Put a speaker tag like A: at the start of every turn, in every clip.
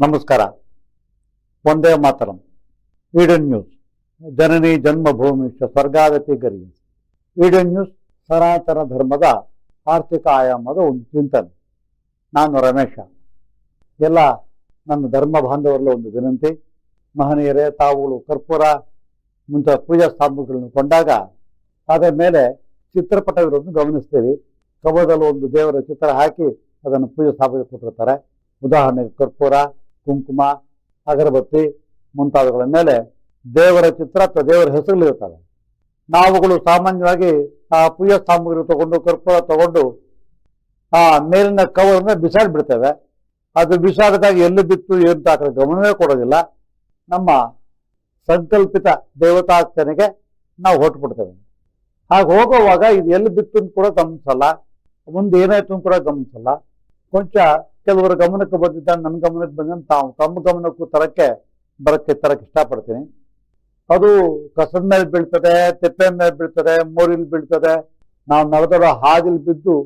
A: ನಮಸ್ಕಾರ. ಒಂದೇ ಮಾತರಂ. Eden news ಜನನಿ ಜನ್ಮಭೂಮಿ ಸ್ವರ್ಗಾದತಿ ಗರಿ. ಈಡನ್ ನ್ಯೂಸ್ ಸನಾತನ ಧರ್ಮದ ಆರ್ಥಿಕ ಆಯಾಮದ ಒಂದು ಚಿಂತನೆ. ನಾನು ರಮೇಶ. ಎಲ್ಲ ನನ್ನ ಧರ್ಮ ಬಾಂಧವರಲ್ಲಿ ಒಂದು ವಿನಂತಿ. ಮಹನೀಯರೇ, ತಾವುಗಳು ಕರ್ಪೂರ, ಮುಂತಾದ ಪೂಜಾ ಸ್ಥಾಪನೆಗಳನ್ನು ಕೊಂಡಾಗ ಅದರ ಮೇಲೆ ಚಿತ್ರಪಟವಿರೋದನ್ನು ಗಮನಿಸ್ತೀರಿ. ಕವದಲ್ಲಿ ಒಂದು ದೇವರ ಚಿತ್ರ ಹಾಕಿ ಅದನ್ನು ಪೂಜೆ ಸ್ಥಾಪನೆ ಕೊಟ್ಟಿರ್ತಾರೆ. ಉದಾಹರಣೆಗೆ ಕರ್ಪೂರ ಕುಂಕುಮ, ಅಗರಬತ್ತಿ ಮುಂತಾದವುಗಳ ಮೇಲೆ ದೇವರ ಚಿತ್ರ ಅಥವಾ ದೇವರ ಹೆಸರುಗಳಿರ್ತವೆ ನಾವುಗಳು ಸಾಮಾನ್ಯವಾಗಿ ಆ ಪೂಜಾ ಸಾಮಗ್ರಿ ತಗೊಂಡು, ಕರ್ಪೂರ ತಗೊಂಡು ಆ ಮೇಲಿನ ಕವರ್ನ ಬಿಸಾಡಿ ಬಿಡ್ತೇವೆ. ಅದು ಬಿಸಾಡಿದಾಗ ಎಲ್ಲಿ ಬಿತ್ತು ಏನು ಆ ಗಮನವೇ ಕೊಡೋದಿಲ್ಲ. ನಮ್ಮ ಸಂಕಲ್ಪಿತ ದೇವತಾರ್ಚನೆಗೆ ನಾವು ಹೊರಟುಬಿಡ್ತೇವೆ ಹಾಗೆ ಹೋಗುವಾಗ ಇದು ಎಲ್ಲಿ ಬಿತ್ತು ಅಂತ ಕೂಡ ಗಮನಿಸಲ್ಲ. ಮುಂದೆ ಏನಾಯ್ತು ಅಂತ ಕೂಡ ಗಮನಿಸಲ್ಲ. ಕೊಂಚ ಕೆಲವರ ಗಮನಕ್ಕೆ ಬಂದಿದ್ದ ನನ್ನ ಗಮನಕ್ಕೆ ಬಂದಂತ ತಾವು ತಮ್ಮ ಗಮನಕ್ಕೂ ತರಕ್ಕೆ ಬರಕ್ಕೆ ತರಕ್ಕೆ ಇಷ್ಟಪಡ್ತೀನಿ. ಅದು ಕಸದ ಮೇಲೆ ಬೀಳ್ತದೆ ತೆಪ್ಪೆ ಮೇಲೆ ಬೀಳ್ತದೆ, ಮೋರಿಲ್ ಬೀಳ್ತದೆ. ನಾವು ನಡೆದೋ ಹಾದಿಲ್ ಬಿದ್ದು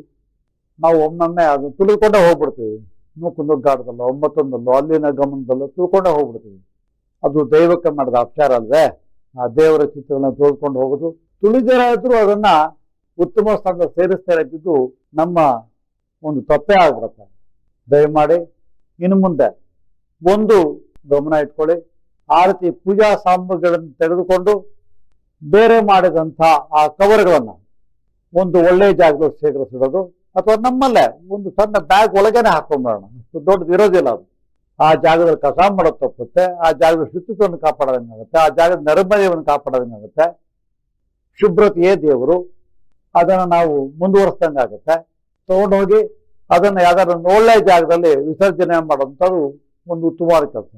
A: ನಾವು ಒಮ್ಮೊಮ್ಮೆ ಅದು ತುಳಿದುಕೊಂಡೇ ಹೋಗ್ಬಿಡ್ತೀವಿ. ನೂಕು ನುಗ್ಗಾಡದಲ್ಲೋ ಒಂಬತ್ತೊಂದಲ್ಲೋ, ಅಲ್ಲಿನ ಗಮನದಲ್ಲೋ ತುಳ್ಕೊಂಡೇ ಹೋಗ್ಬಿಡ್ತೀವಿ. ಅದು ದೈವಕ್ಕೆ ಮಾಡಿದ ಅಪಚಾರ ಅಲ್ವೇ? ಆ ದೇವರ ಚಿತ್ರಗಳನ್ನ ತೋಳ್ಕೊಂಡು ಹೋಗೋದು. ತುಳಿದಿರಾದ್ರೂ ಅದನ್ನ ಉತ್ತಮ ಸ್ಥಾನದ ಸೇರಿಸ್ತಾ ಇದ್ದಿದ್ದು ನಮ್ಮ ಒಂದು ತಪ್ಪೇ ಆಗ್ಬಿಡತ್ತೆ. ದಯಮಾಡಿ ಇನ್ನು ಮುಂದೆ ಒಂದು ಗಮನ ಇಟ್ಕೊಳ್ಳಿ. ಆ ರೀತಿ ಪೂಜಾ ಸಾಮಗ್ರಿಗಳನ್ನು ತೆಗೆದುಕೊಂಡು ಬೇರೆ ಮಾಡಿದಂಥ ಆ ಕವರ್ಗಳನ್ನು ಒಂದು ಒಳ್ಳೆಯ ಜಾಗದಲ್ಲಿ ಶೇಖರಿಸಿಡೋದು ಅಥವಾ ನಮ್ಮಲ್ಲೇ ಒಂದು ಸಣ್ಣ ಬ್ಯಾಗ್ ಒಳಗೇನೆ ಹಾಕೊಂಡ್ಬರೋಣ ಅಷ್ಟು ದೊಡ್ಡದು ಇರೋದಿಲ್ಲ ಅದು. ಆ ಜಾಗದಲ್ಲಿ ಕಸ ಮಾಡೋದು ತಪ್ಪುತ್ತೆ, ಆ ಜಾಗದ ಶುಚಿತ್ವವನ್ನು ಕಾಪಾಡೋದಂಗಾಗುತ್ತೆ, ಆ ಜಾಗದ ನೈರ್ಮಲ್ಯವನ್ನು ಕಾಪಾಡೋದಂಗಾಗುತ್ತೆ. ಶುಭ್ರತೆಯೇ ದೇವರು. ಅದನ್ನು ನಾವು ಮುಂದುವರಿಸ್ದಂಗಾಗುತ್ತೆ. ತಗೊಂಡೋಗಿ ಅದನ್ನು ಯಾವ್ದಾದ್ರು ಒಳ್ಳೆಯ ಜಾಗದಲ್ಲಿ ವಿಸರ್ಜನೆ ಮಾಡುವಂಥದ್ದು ಒಂದು ಉತ್ತಮವಾದ ಕೆಲಸ.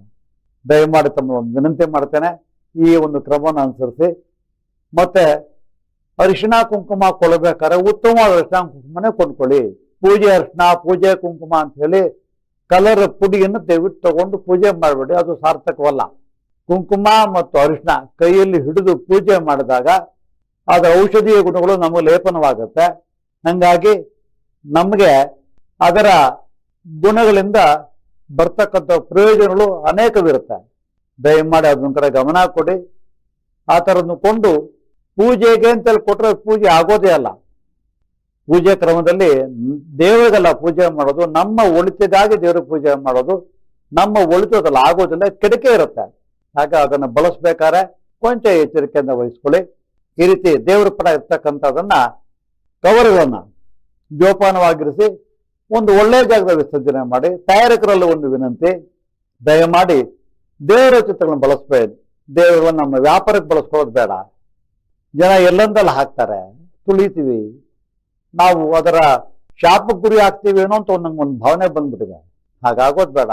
A: ದಯಮಾಡಿ ತಮ್ಮ ಒಂದು ವಿನಂತಿ ಮಾಡ್ತೇನೆ, ಈ ಒಂದು ಕ್ರಮವನ್ನು ಅನುಸರಿಸಿ. ಮತ್ತೆ ಅರಿಶಿಣ ಕುಂಕುಮ ಕೊಡಬೇಕಾದ್ರೆ ಉತ್ತಮವಾದ ಅರಿಶಿಣ ಕುಂಕುಮನೇ ಕೊಂಡ್ಕೊಳ್ಳಿ. ಪೂಜೆ ಅರಿಶಿಣ, ಪೂಜೆ ಕುಂಕುಮ ಅಂತ ಹೇಳಿ ಕಲರ್ ಪುಡಿಯನ್ನು ದಯವಿಟ್ಟು ತಗೊಂಡು ಪೂಜೆ ಮಾಡಬೇಡಿ, ಅದು ಸಾರ್ಥಕವಲ್ಲ. ಕುಂಕುಮ ಮತ್ತು ಅರಿಶಿಣ ಕೈಯಲ್ಲಿ ಹಿಡಿದು ಪೂಜೆ ಮಾಡಿದಾಗ ಅದರ ಔಷಧೀಯ ಗುಣಗಳು ನಮಗೆ ಲೇಪನವಾಗುತ್ತೆ. ಹಂಗಾಗಿ ನಮಗೆ ಅದರ ಗುಣಗಳಿಂದ ಬರ್ತಕ್ಕಂಥ ಪ್ರಯೋಜನಗಳು ಅನೇಕವಿರುತ್ತೆ. ದಯಮಾಡಿ ಕಡೆ ಗಮನ ಕೊಡಿ. ಆ ಥರದ್ದು ಕೊಂಡು ಪೂಜೆಗೆ ಅಂತೇಳಿ ಕೊಟ್ಟರೆ ಪೂಜೆ ಆಗೋದೇ ಅಲ್ಲ. ಪೂಜೆ ಕ್ರಮದಲ್ಲಿ ದೇವರಿಗೆಲ್ಲ ಪೂಜೆ ಮಾಡೋದು, ನಮ್ಮ ಒಳಿತಿಗಾಗಿ ದೇವರ ಪೂಜೆ ಮಾಡೋದು, ನಮ್ಮ ಒಳಿತದಲ್ಲ ಆಗೋದಿಲ್ಲ, ಕೆಡಕೆ ಇರುತ್ತೆ. ಹಾಗೆ ಅದನ್ನು ಬಳಸ್ಬೇಕಾದ್ರೆ ಕೊಂಚ ಎಚ್ಚರಿಕೆಯಿಂದ ವಹಿಸ್ಕೊಳ್ಳಿ. ಈ ರೀತಿ ದೇವರ ಪಡ ಇರ್ತಕ್ಕಂಥದನ್ನ ಕವರ್ಗಳನ್ನ ಜೋಪಾನವಾಗಿರಿಸಿ ಒಂದು ಒಳ್ಳೆಯ ಜಾಗದ ವಿಸರ್ಜನೆ ಮಾಡಿ, ತಯಾರಕರಲ್ಲೂ ಒಂದು ವಿನಂತಿ, ದಯಮಾಡಿ ದೇವರ ಚಿತ್ರಗಳನ್ನು ಬಳಸಬೇಡಿ. ದೇವರುಗಳನ್ನ ನಮ್ಮ ವ್ಯಾಪಾರಕ್ಕೆ ಬಳಸ್ಕೊಳ್ಳೋದು ಬೇಡ. ಜನ ಎಲ್ಲಂದಲ್ಲ ಹಾಕ್ತಾರೆ? ತುಳಿತೀವಿ. ನಾವು ಅದರ ಶಾಪಕ್ಕೆ ಗುರಿ ಆಗ್ತೀವಿ ಏನೋ ಅಂತ ನಂಗೆ ಒಂದು ಭಾವನೆ ಬಂದ್ಬಿಟ್ಟಿದೆ. ಹಾಗಾಗೋದು ಬೇಡ.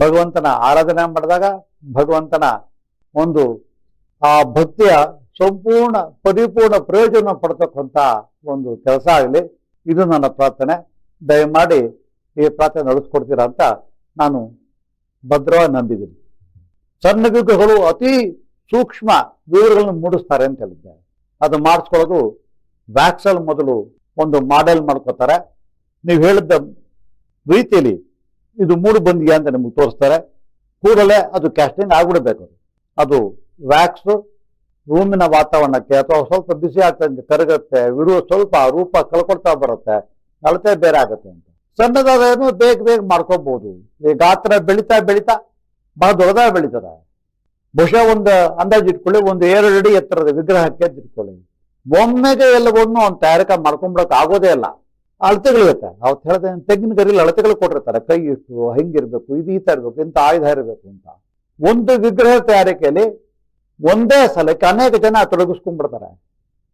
A: ಭಗವಂತನ ಆರಾಧನೆ ಮಾಡಿದಾಗ ಭಗವಂತನ ಒಂದು ಆ ಭಕ್ತಿಯ ಸಂಪೂರ್ಣ ಪರಿಪೂರ್ಣ ಪ್ರಯೋಜನ ಪಡ್ತಕ್ಕಂಥ ಒಂದು ಕೆಲಸ ಆಗಲಿ. ಇದು ನನ್ನ ಪ್ರಾರ್ಥನೆ. ದಯಮಾಡಿ ಈ ಪ್ರಾರ್ಥನೆ ನಡೆಸ್ಕೊಡ್ತೀರಾ ಅಂತ ನಾನು ಭದ್ರವಾಗಿ ನಂಬಿದ್ದೀನಿ. ಸಣ್ಣ ಅತಿ ಸೂಕ್ಷ್ಮ ವಿವರಗಳನ್ನು ಮೂಡಿಸ್ತಾರೆ ಅಂತ ಹೇಳಿದ್ದಾರೆ. ಅದು ಮಾಡಿಸ್ಕೊಳ್ಳೋದು ವ್ಯಾಕ್ಸಲ್ ಮೊದಲು ಒಂದು ಮಾಡೆಲ್ ಮಾಡ್ಕೋತಾರೆ ನೀವು ಹೇಳಿದ್ದ ರೀತಿಯಲ್ಲಿ ಇದು ಮೂಡು ಬಂದಿಗೆ ಅಂತ ನಿಮ್ಗೆ ತೋರಿಸ್ತಾರೆ. ಕೂಡಲೇ ಅದು ಕ್ಯಾಸ್ಟಿಂಗ್ ಆಗಿಬಿಡಬೇಕು. ಅದು ವ್ಯಾಕ್ಸ್ ರೂಮಿನ ವಾತಾವರಣಕ್ಕೆ ಅಥವಾ ಸ್ವಲ್ಪ ಬಿಸಿ ಆಗ್ತಂಗೆ ಕರಗುತ್ತೆ ವಿರುವ ಸ್ವಲ್ಪ ರೂಪ ಕಳ್ಕೊಳ್ತಾ ಬರುತ್ತೆ, ಅಳತೆ ಬೇರೆ ಆಗುತ್ತೆ ಅಂತ. ಏನು ಬೇಗ ಬೇಗ ಮಾಡ್ಕೋಬಹುದು ಈ ಗಾತ್ರ ಬೆಳಿತಾ ಬೆಳಿತಾ, ಬಹಳ ದೊಡ್ಡದಾಗ ಬೆಳೀತದ. ಬಹುಶಃ ಒಂದು ಅಂದಾಜು ಇಟ್ಕೊಳ್ಳಿ, ಒಂದು ಎರಡು ಅಡಿ ಎತ್ತರದ ವಿಗ್ರಹಕ್ಕೆ ಇಟ್ಕೊಳ್ಳಿ ಒಮ್ಮೆಗೆ ಎಲ್ಲವನ್ನು ಅವ್ನು ತಯಾರಿಕೆ ಮಾಡ್ಕೊಂಡ್ಬಿಡಕ್ ಆಗೋದೇ ಇಲ್ಲ. ಅಳತೆಗಳಿರುತ್ತೆ. ಅವ್ರು ಹೇಳಿದೆ, ತೆಂಗಿನ ಗರಿಲಿ ಅಳತೆಗಳು ಕೊಟ್ಟಿರ್ತಾರೆ. ಕೈ ಇಷ್ಟು ಹೆಂಗಿರ್ಬೇಕು, ಇದು ಈ ತರ ಇಂಥ ಆಯುಧ ಇರಬೇಕು ಅಂತ. ಒಂದು ವಿಗ್ರಹ ತಯಾರಿಕೆಯಲ್ಲಿ ಒಂದೇ ಸಲಕ್ಕೆ ಅನೇಕ ಜನ ತೊಡಗಿಸ್ಕೊಂಡ್ಬಿಡ್ತಾರೆ.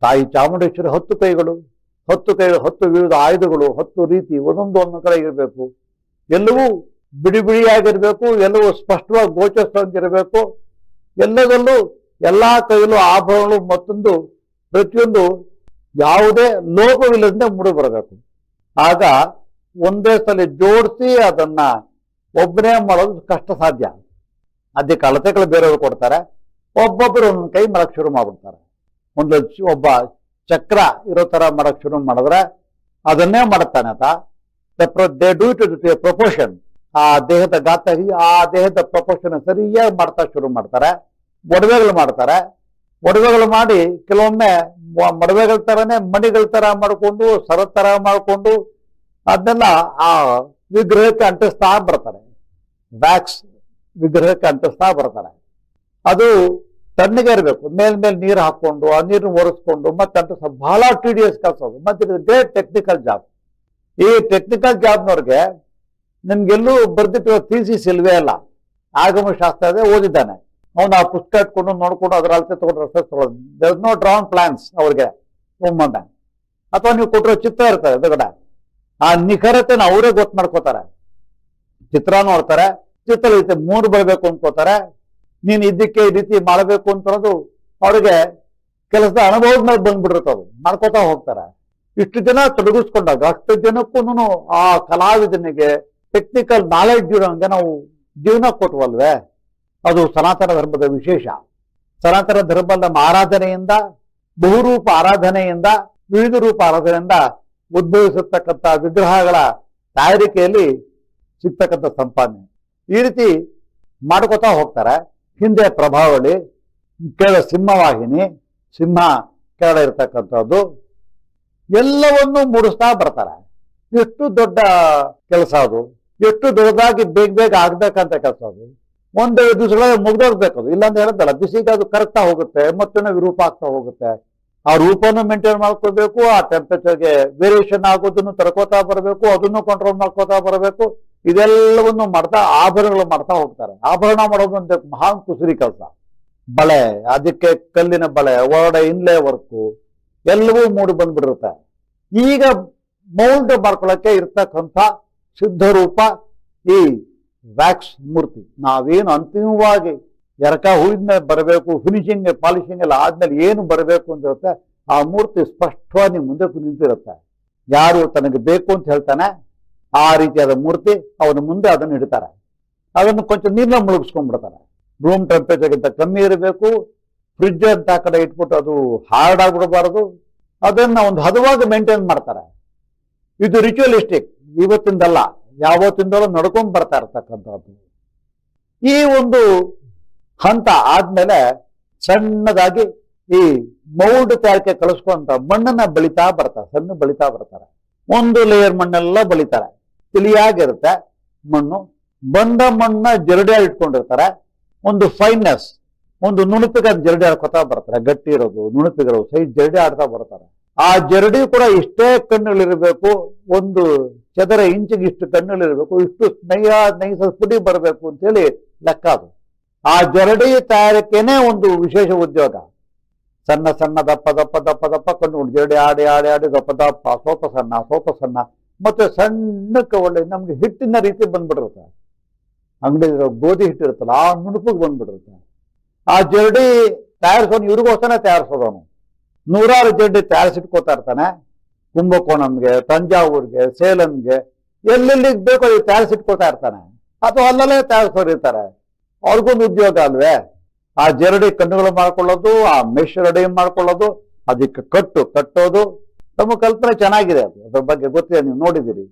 A: ತಾಯಿ ಚಾಮುಂಡೇಶ್ವರಿ ಹತ್ತು ಕೈಗಳು, ಹತ್ತು ಕೈ, ಹತ್ತು ವಿವಿಧ ಆಯುಧಗಳು, ಹತ್ತು ರೀತಿ, ಒಂದೊಂದು ಒಂದು ಕಡೆ ಇರಬೇಕು. ಎಲ್ಲವೂ ಬಿಡಿ ಬಿಡಿಯಾಗಿರಬೇಕು, ಎಲ್ಲವೂ ಸ್ಪಷ್ಟವಾಗಿ ಗೋಚರಿಸಂಗಿರಬೇಕು ಎಲ್ಲದಲ್ಲೂ ಎಲ್ಲ ಕೈಲೂ ಆಭರಣಗಳು ಮತ್ತೊಂದು ಪ್ರತಿಯೊಂದು ಯಾವುದೇ ಲೋಪವಿಲ್ಲದೆ ಮೂಡಿ ಬರಬೇಕು ಆಗ ಒಂದೇ ಸಲ ಜೋಡಿಸಿ ಅದನ್ನ ಒಬ್ಬನೇ ಮಾಡೋದು ಕಷ್ಟ ಸಾಧ್ಯ. ಅದಕ್ಕೆ ಅಳತೆಗಳು ಬೇರೆಯವರು ಕೊಡ್ತಾರೆ. ಒಬ್ಬೊಬ್ಬರು ಒಂದೊಂದು ಕೈ ಮರಕ್ಕೆ ಶುರು ಮಾಡ್ಬಿಡ್ತಾರೆ. ಒಂದು ಒಬ್ಬ ಚಕ್ರ ಇರೋ ತರ ಮಾಡಕ್ ಶುರು ಮಾಡಿದ್ರೆ ಅದನ್ನೇ ಮಾಡುತ್ತಾನೆ ಆತ. ದೇ ಡೂ ಇಟ್ ಪ್ರಪೋರ್ಷನ್ ಆ ದೇಹದ ಗಾತ್ರ ಆ ದೇಹದ ಪ್ರೊಪೋರ್ಷನ್ ಸರಿಯಾಗಿ ಮಾಡ್ತಾ ಶುರು ಮಾಡ್ತಾರೆ. ಒಡವೆಗಳು ಮಾಡ್ತಾರೆ. ಒಡವೆಗಳು ಮಾಡಿ ಕೆಲವೊಮ್ಮೆ ಮಡವೆಗಳ ತರನೇ ಮಣಿಗಳ ತರ ಮಾಡಿಕೊಂಡು ಸರ ತರ ಮಾಡಿಕೊಂಡು ಅದನ್ನೆಲ್ಲ ಆ ವಿಗ್ರಹಕ್ಕೆ ಅಂಟಿಸ್ತಾ ಬರ್ತಾರೆ. ವ್ಯಾಕ್ಸ್ ವಿಗ್ರಹಕ್ಕೆ ಅಂಟಿಸ್ತಾ ಬರ್ತಾರೆ. ಅದು ತಣ್ಣಗೆ ಇರಬೇಕು. ಮೇಲ್ ಮೇಲೆ ನೀರು ಹಾಕೊಂಡು, ಆ ನೀರನ್ನು ಒರೆಸ್ಕೊಂಡು, ಮತ್ತೆ ಅಂಟಿಸ ಬಹಳ ಟಿಡಿಯಸ್ ಕೆಲಸ ಅದು. ಮತ್ತೆ ಇದು ಗ್ರೇಟ್ ಟೆಕ್ನಿಕಲ್ ಜಾಬ್ ಈ ಟೆಕ್ನಿಕಲ್ ಜಾಬ್ನವ್ರಿಗೆ ನಿಮ್ಗೆಲ್ಲೂ ಬರ್ದಿಟ್ಟಿರೋ ಥೀಸಿಸ್ ಇಲ್ವೇ ಇಲ್ಲ. ಆಗಮ ಶಾಸ್ತ್ರ ಇದೆ ಓದಿದ್ದಾನೆ. ಅವನು ಆ ಪುಸ್ತಕ ಇಟ್ಕೊಂಡು ನೋಡ್ಕೊಂಡು ಅದ್ರ ಅಳತೆ ತಗೊಂಡು ರೆಫರೆನ್ಸ್ ತಗೊಳ್ಳೋದು. ನೋ ಡ್ರಾನ್ ಪ್ಲಾನ್ಸ್ ಅವ್ರಿಗೆ. ಒಮ್ಮಂದ ಅಥವಾ ನೀವು ಕೊಟ್ಟಿರೋ ಚಿತ್ರ ಇರ್ತದೆ ಎದುರುಗಡೆ. ಆ ನಿಖರತೆನ ಅವರೇ ಗೊತ್ತು ಮಾಡ್ಕೋತಾರೆ. ಚಿತ್ರ ನೋಡ್ತಾರೆ. ಚಿತ್ರ ಮೂರು ಬರಬೇಕು ಅನ್ಕೋತಾರೆ. ನೀನ್ ಇದಕ್ಕೆ ಈ ರೀತಿ ಮಾಡಬೇಕು ಅಂತನ್ನೋದು ಅವ್ರಿಗೆ ಕೆಲಸದ ಅನುಭವದ ಮೇಲೆ ಬಂದ್ಬಿಟ್ಟಿರ್ತದೆ ಮಾಡ್ಕೋತಾ ಹೋಗ್ತಾರೆ. ಇಷ್ಟು ಜನ ತೊಡಗಿಸ್ಕೊಂಡಾಗ, ಅಷ್ಟು ಜನಕ್ಕೂ ಆ ಕಲಾವಿದನಿಗೆ ಟೆಕ್ನಿಕಲ್ ನಾಲೆಡ್ಜ್ ಇರೋಂಗೆ ನಾವು ಜೀವನ ಕೊಟ್ವಲ್ವೇ? ಅದು ಸನಾತನ ಧರ್ಮದ ವಿಶೇಷ. ಸನಾತನ ಧರ್ಮದ ಆರಾಧನೆಯಿಂದ, ಬಹುರೂಪ ಆರಾಧನೆಯಿಂದ, ವಿವಿಧ ರೂಪ ಆರಾಧನೆಯಿಂದ ಉದ್ಭವಿಸಿರ್ತಕ್ಕಂಥ ವಿಗ್ರಹಗಳ ತಯಾರಿಕೆಯಲ್ಲಿ ಸಿಗ್ತಕ್ಕಂಥ ಸಂಪಾದನೆ. ಈ ರೀತಿ ಮಾಡ್ಕೋತಾ ಹೋಗ್ತಾರೆ. ಹಿಂದೆ ಪ್ರಭಾವಳಿ ಕೆಳ ಸಿಂಹವಾಹಿನಿ, ಸಿಂಹ ಕೆಳ ಇರ್ತಕ್ಕಂಥದ್ದು. ಎಲ್ಲವನ್ನೂ ಮೂಡಿಸ್ತಾ ಬರ್ತಾರೆ. ಎಷ್ಟು ದೊಡ್ಡ ಕೆಲಸ ಅದು. ಎಷ್ಟು ದೊಡ್ಡದಾಗಿ ಬೇಗ ಬೇಗ ಆಗ್ಬೇಕಂತ ಕೆಲಸ ಅದು. ಒಂದೆರಡು ದಿವಸಗಳಲ್ಲಿ ಮುಗ್ದೋಗ್ಬೇಕು ಅದು. ಇಲ್ಲಾಂತ ಹೇಳತ್ತಲ್ಲ ಬಿಸಿಗೆ ಅದು ಕರಗ್ತಾ ಹೋಗುತ್ತೆ ಮತ್ತೆ ವಿರೂಪ ಆಗ್ತಾ ಹೋಗುತ್ತೆ. ಆ ರೂಪವನ್ನು ಮೇಂಟೈನ್ ಮಾಡ್ಕೋಬೇಕು, ಆ ಟೆಂಪರೇಚರ್ಗೆ ವೇರಿಯೇಷನ್ ಆಗೋದನ್ನು ತಡ್ಕೋತಾ ಬರಬೇಕು, ಅದನ್ನು ಕಂಟ್ರೋಲ್ ಮಾಡ್ಕೋತಾ ಬರಬೇಕು. ಇದೆಲ್ಲವನ್ನು ಮಾಡ್ತಾ ಆಭರಣಗಳು ಮಾಡ್ತಾ ಹೋಗ್ತಾರೆ. ಆಭರಣ ಮಾಡೋದು ಅಂತ ಮಹಾನ್ ಕುಸುರಿ ಕೆಲಸ. ಬಳೆ, ಅದಕ್ಕೆ ಕಲ್ಲಿನ ಬಳೆ, ಒಳಗಡೆ ಇನ್ಲೇ ವರ್ಕು ಎಲ್ಲವೂ ಮೂಡಿ ಬಂದ್ಬಿಟ್ಟಿರುತ್ತೆ. ಈಗ ಮೌಲ್ಡ್ ಮಾಡ್ಕೊಳ್ಳಕ್ಕೆ ಇರ್ತಕ್ಕಂಥ ಸಿದ್ಧರೂಪ ಈ ವ್ಯಾಕ್ಸ್ ಮೂರ್ತಿ. ನಾವೇನು ಅಂತಿಮವಾಗಿ ಎರಕ ಹೂವಿನ ಬರಬೇಕು ಫಿನಿಶಿಂಗ್ ಪಾಲಿಶಿಂಗ್ ಎಲ್ಲ ಆದ್ಮೇಲೆ ಏನು ಬರಬೇಕು ಅಂತ ಇರುತ್ತೆ ಆ ಮೂರ್ತಿ ಸ್ಪಷ್ಟವಾಗಿ ಮುಂದೆ ನಿಂತಿರುತ್ತೆ. ಯಾರು ತನಗೆ ಬೇಕು ಅಂತ ಹೇಳ್ತಾನೆ ಆ ರೀತಿಯಾದ ಮೂರ್ತಿ ಅವನ ಮುಂದೆ ಅದನ್ನು ಇಡ್ತಾರೆ. ಅದನ್ನು ಕೊಂಚ ನೀರನ್ನ ಮುಳುಗಿಸ್ಕೊಂಡ್ಬಿಡ್ತಾರೆ. ರೂಮ್ ಟೆಂಪರೇಚರ್ಗಿಂತ ಕಮ್ಮಿ ಇರಬೇಕು. ಫ್ರಿಡ್ಜ್ ಅಂತ ಕಡೆ ಇಟ್ಬಿಟ್ಟು ಅದು ಹಾರ್ಡ್ ಆಗ್ಬಿಡಬಾರದು. ಅದನ್ನ ಒಂದು ಹದವಾಗಿ ಮೇಂಟೈನ್ ಮಾಡ್ತಾರೆ. ಇದು ರಿಚುವಲಿಸ್ಟಿಕ್ ಇವತ್ತಿಂದಲ್ಲ, ಯಾವತ್ತಿಂದಲೂ ನಡ್ಕೊಂಡ್ ಬರ್ತಾ ಇರ್ತಕ್ಕಂಥದ್ದು. ಈ ಒಂದು ಹಂತ ಆದ್ಮೇಲೆ ಸಣ್ಣದಾಗಿ ಈ ಮೌಲ್ಡ್ ತಯಾರಿಕೆ ಕಳಿಸ್ಕೊಂತ ಮಣ್ಣನ್ನ ಬಳಿತಾ ಬರ್ತಾರೆ, ಸಣ್ಣ ಬಳಿತಾ ಬರ್ತಾರೆ. ಒಂದು ಲೇಯರ್ ಮಣ್ಣೆಲ್ಲ ಬಳಿತಾರೆ. ತಿಳಿಯಾಗಿರುತ್ತೆ. ಮಣ್ಣು ಬಂದ ಮಣ್ಣ ಜರಡಿ ಇಟ್ಕೊಂಡಿರ್ತಾರೆ. ಒಂದು ಫೈನ್ನೆಸ್ ಒಂದು ನುಣುಪಿಗೆ ಅದು ಜರಡಿ ಆಡ್ಕೊತಾ ಬರ್ತಾರೆ. ಗಟ್ಟಿ ಇರೋದು ನುಣುಪಿಗಿರೋದು ಸೈಜ್ ಜರಡಿ ಆಡ್ತಾ ಬರ್ತಾರೆ. ಆ ಜರಡಿ ಕೂಡ ಇಷ್ಟೇ ಕಣ್ಣುಗಳಿರಬೇಕು ಒಂದು ಚದರ ಇಂಚಿಗೆ ಇಷ್ಟು ಕಣ್ಣುಗಳಿರಬೇಕು ಇಷ್ಟು ನೈಯ ನೈಸ ಪುಡಿ ಬರಬೇಕು ಅಂತೇಳಿ ಲೆಕ್ಕ ಅದು. ಆ ಜರಡಿ ತಯಾರಿಕೆನೇ ಒಂದು ವಿಶೇಷ ಉದ್ಯೋಗ. ಸಣ್ಣ ಸಣ್ಣ ದಪ್ಪ ದಪ್ಪ ದಪ್ಪ ದಪ್ಪ ಕಣ್ಣುಗಳು ಜರಡಿ ಆಡಿ ಆಡಿ ಆಡಿ ದಪ್ಪ ದಪ್ಪ ಸ್ವಲ್ಪ ಸಣ್ಣ ಸ್ವಲ್ಪ ಸಣ್ಣ. ಮತ್ತೆ ಸಣ್ಣಕ್ಕೆ ಒಳ್ಳೆ ನಮ್ಗೆ ಹಿಟ್ಟಿನ ರೀತಿ ಬಂದ್ಬಿಟ್ಟಿರುತ್ತೆ. ಅಂಗಡಿ ಗೋಧಿ ಹಿಟ್ಟಿರುತ್ತಲ್ಲ ಆ ನುಣುಪಿಗೆ ಬಂದ್ಬಿಟ್ಟಿರುತ್ತೆ. ಆ ಜರಡಿ ತಯಾರಿಸೋನು ಇವ್ರಿಗೋಸ್ಕರ ತಯಾರಿಸೋದವನು. ನೂರಾರು ಜರಡಿ ತಯಾರಿಸಿಟ್ಕೋತಾ ಇರ್ತಾನೆ. ಕುಂಭಕೋಣಂಗೆ, ತಂಜಾವೂರ್ಗೆ, ಸೇಲಂಗೆ, ಎಲ್ಲೆಲ್ಲಿಗೆ ಬೇಕೋ ತಯಾರಿಸಿಟ್ಕೋತಾ ಇರ್ತಾನೆ. ಅಥವಾ ಅಲ್ಲಲ್ಲೇ ತಯಾರಿಸೋರು ಇರ್ತಾರೆ ಅವ್ರಿಗೊಂದು ಉದ್ಯೋಗ ಅಲ್ವೇ? ಆ ಜರಡಿ ಕಣ್ಣುಗಳು ಮಾಡ್ಕೊಳ್ಳೋದು, ಆ ಮೆಷ್ ರೆಡಿ ಮಾಡ್ಕೊಳ್ಳೋದು, ಅದಕ್ಕೆ ಕಟ್ಟು ಕಟ್ಟೋದು ತಮ್ಮ ಕಲ್ಪನೆ ಚೆನ್ನಾಗಿದೆ ಅದು. ಅದ್ರ ಬಗ್ಗೆ ಗೊತ್ತಿದೆ, ನೀವು ನೋಡಿದಿರಿ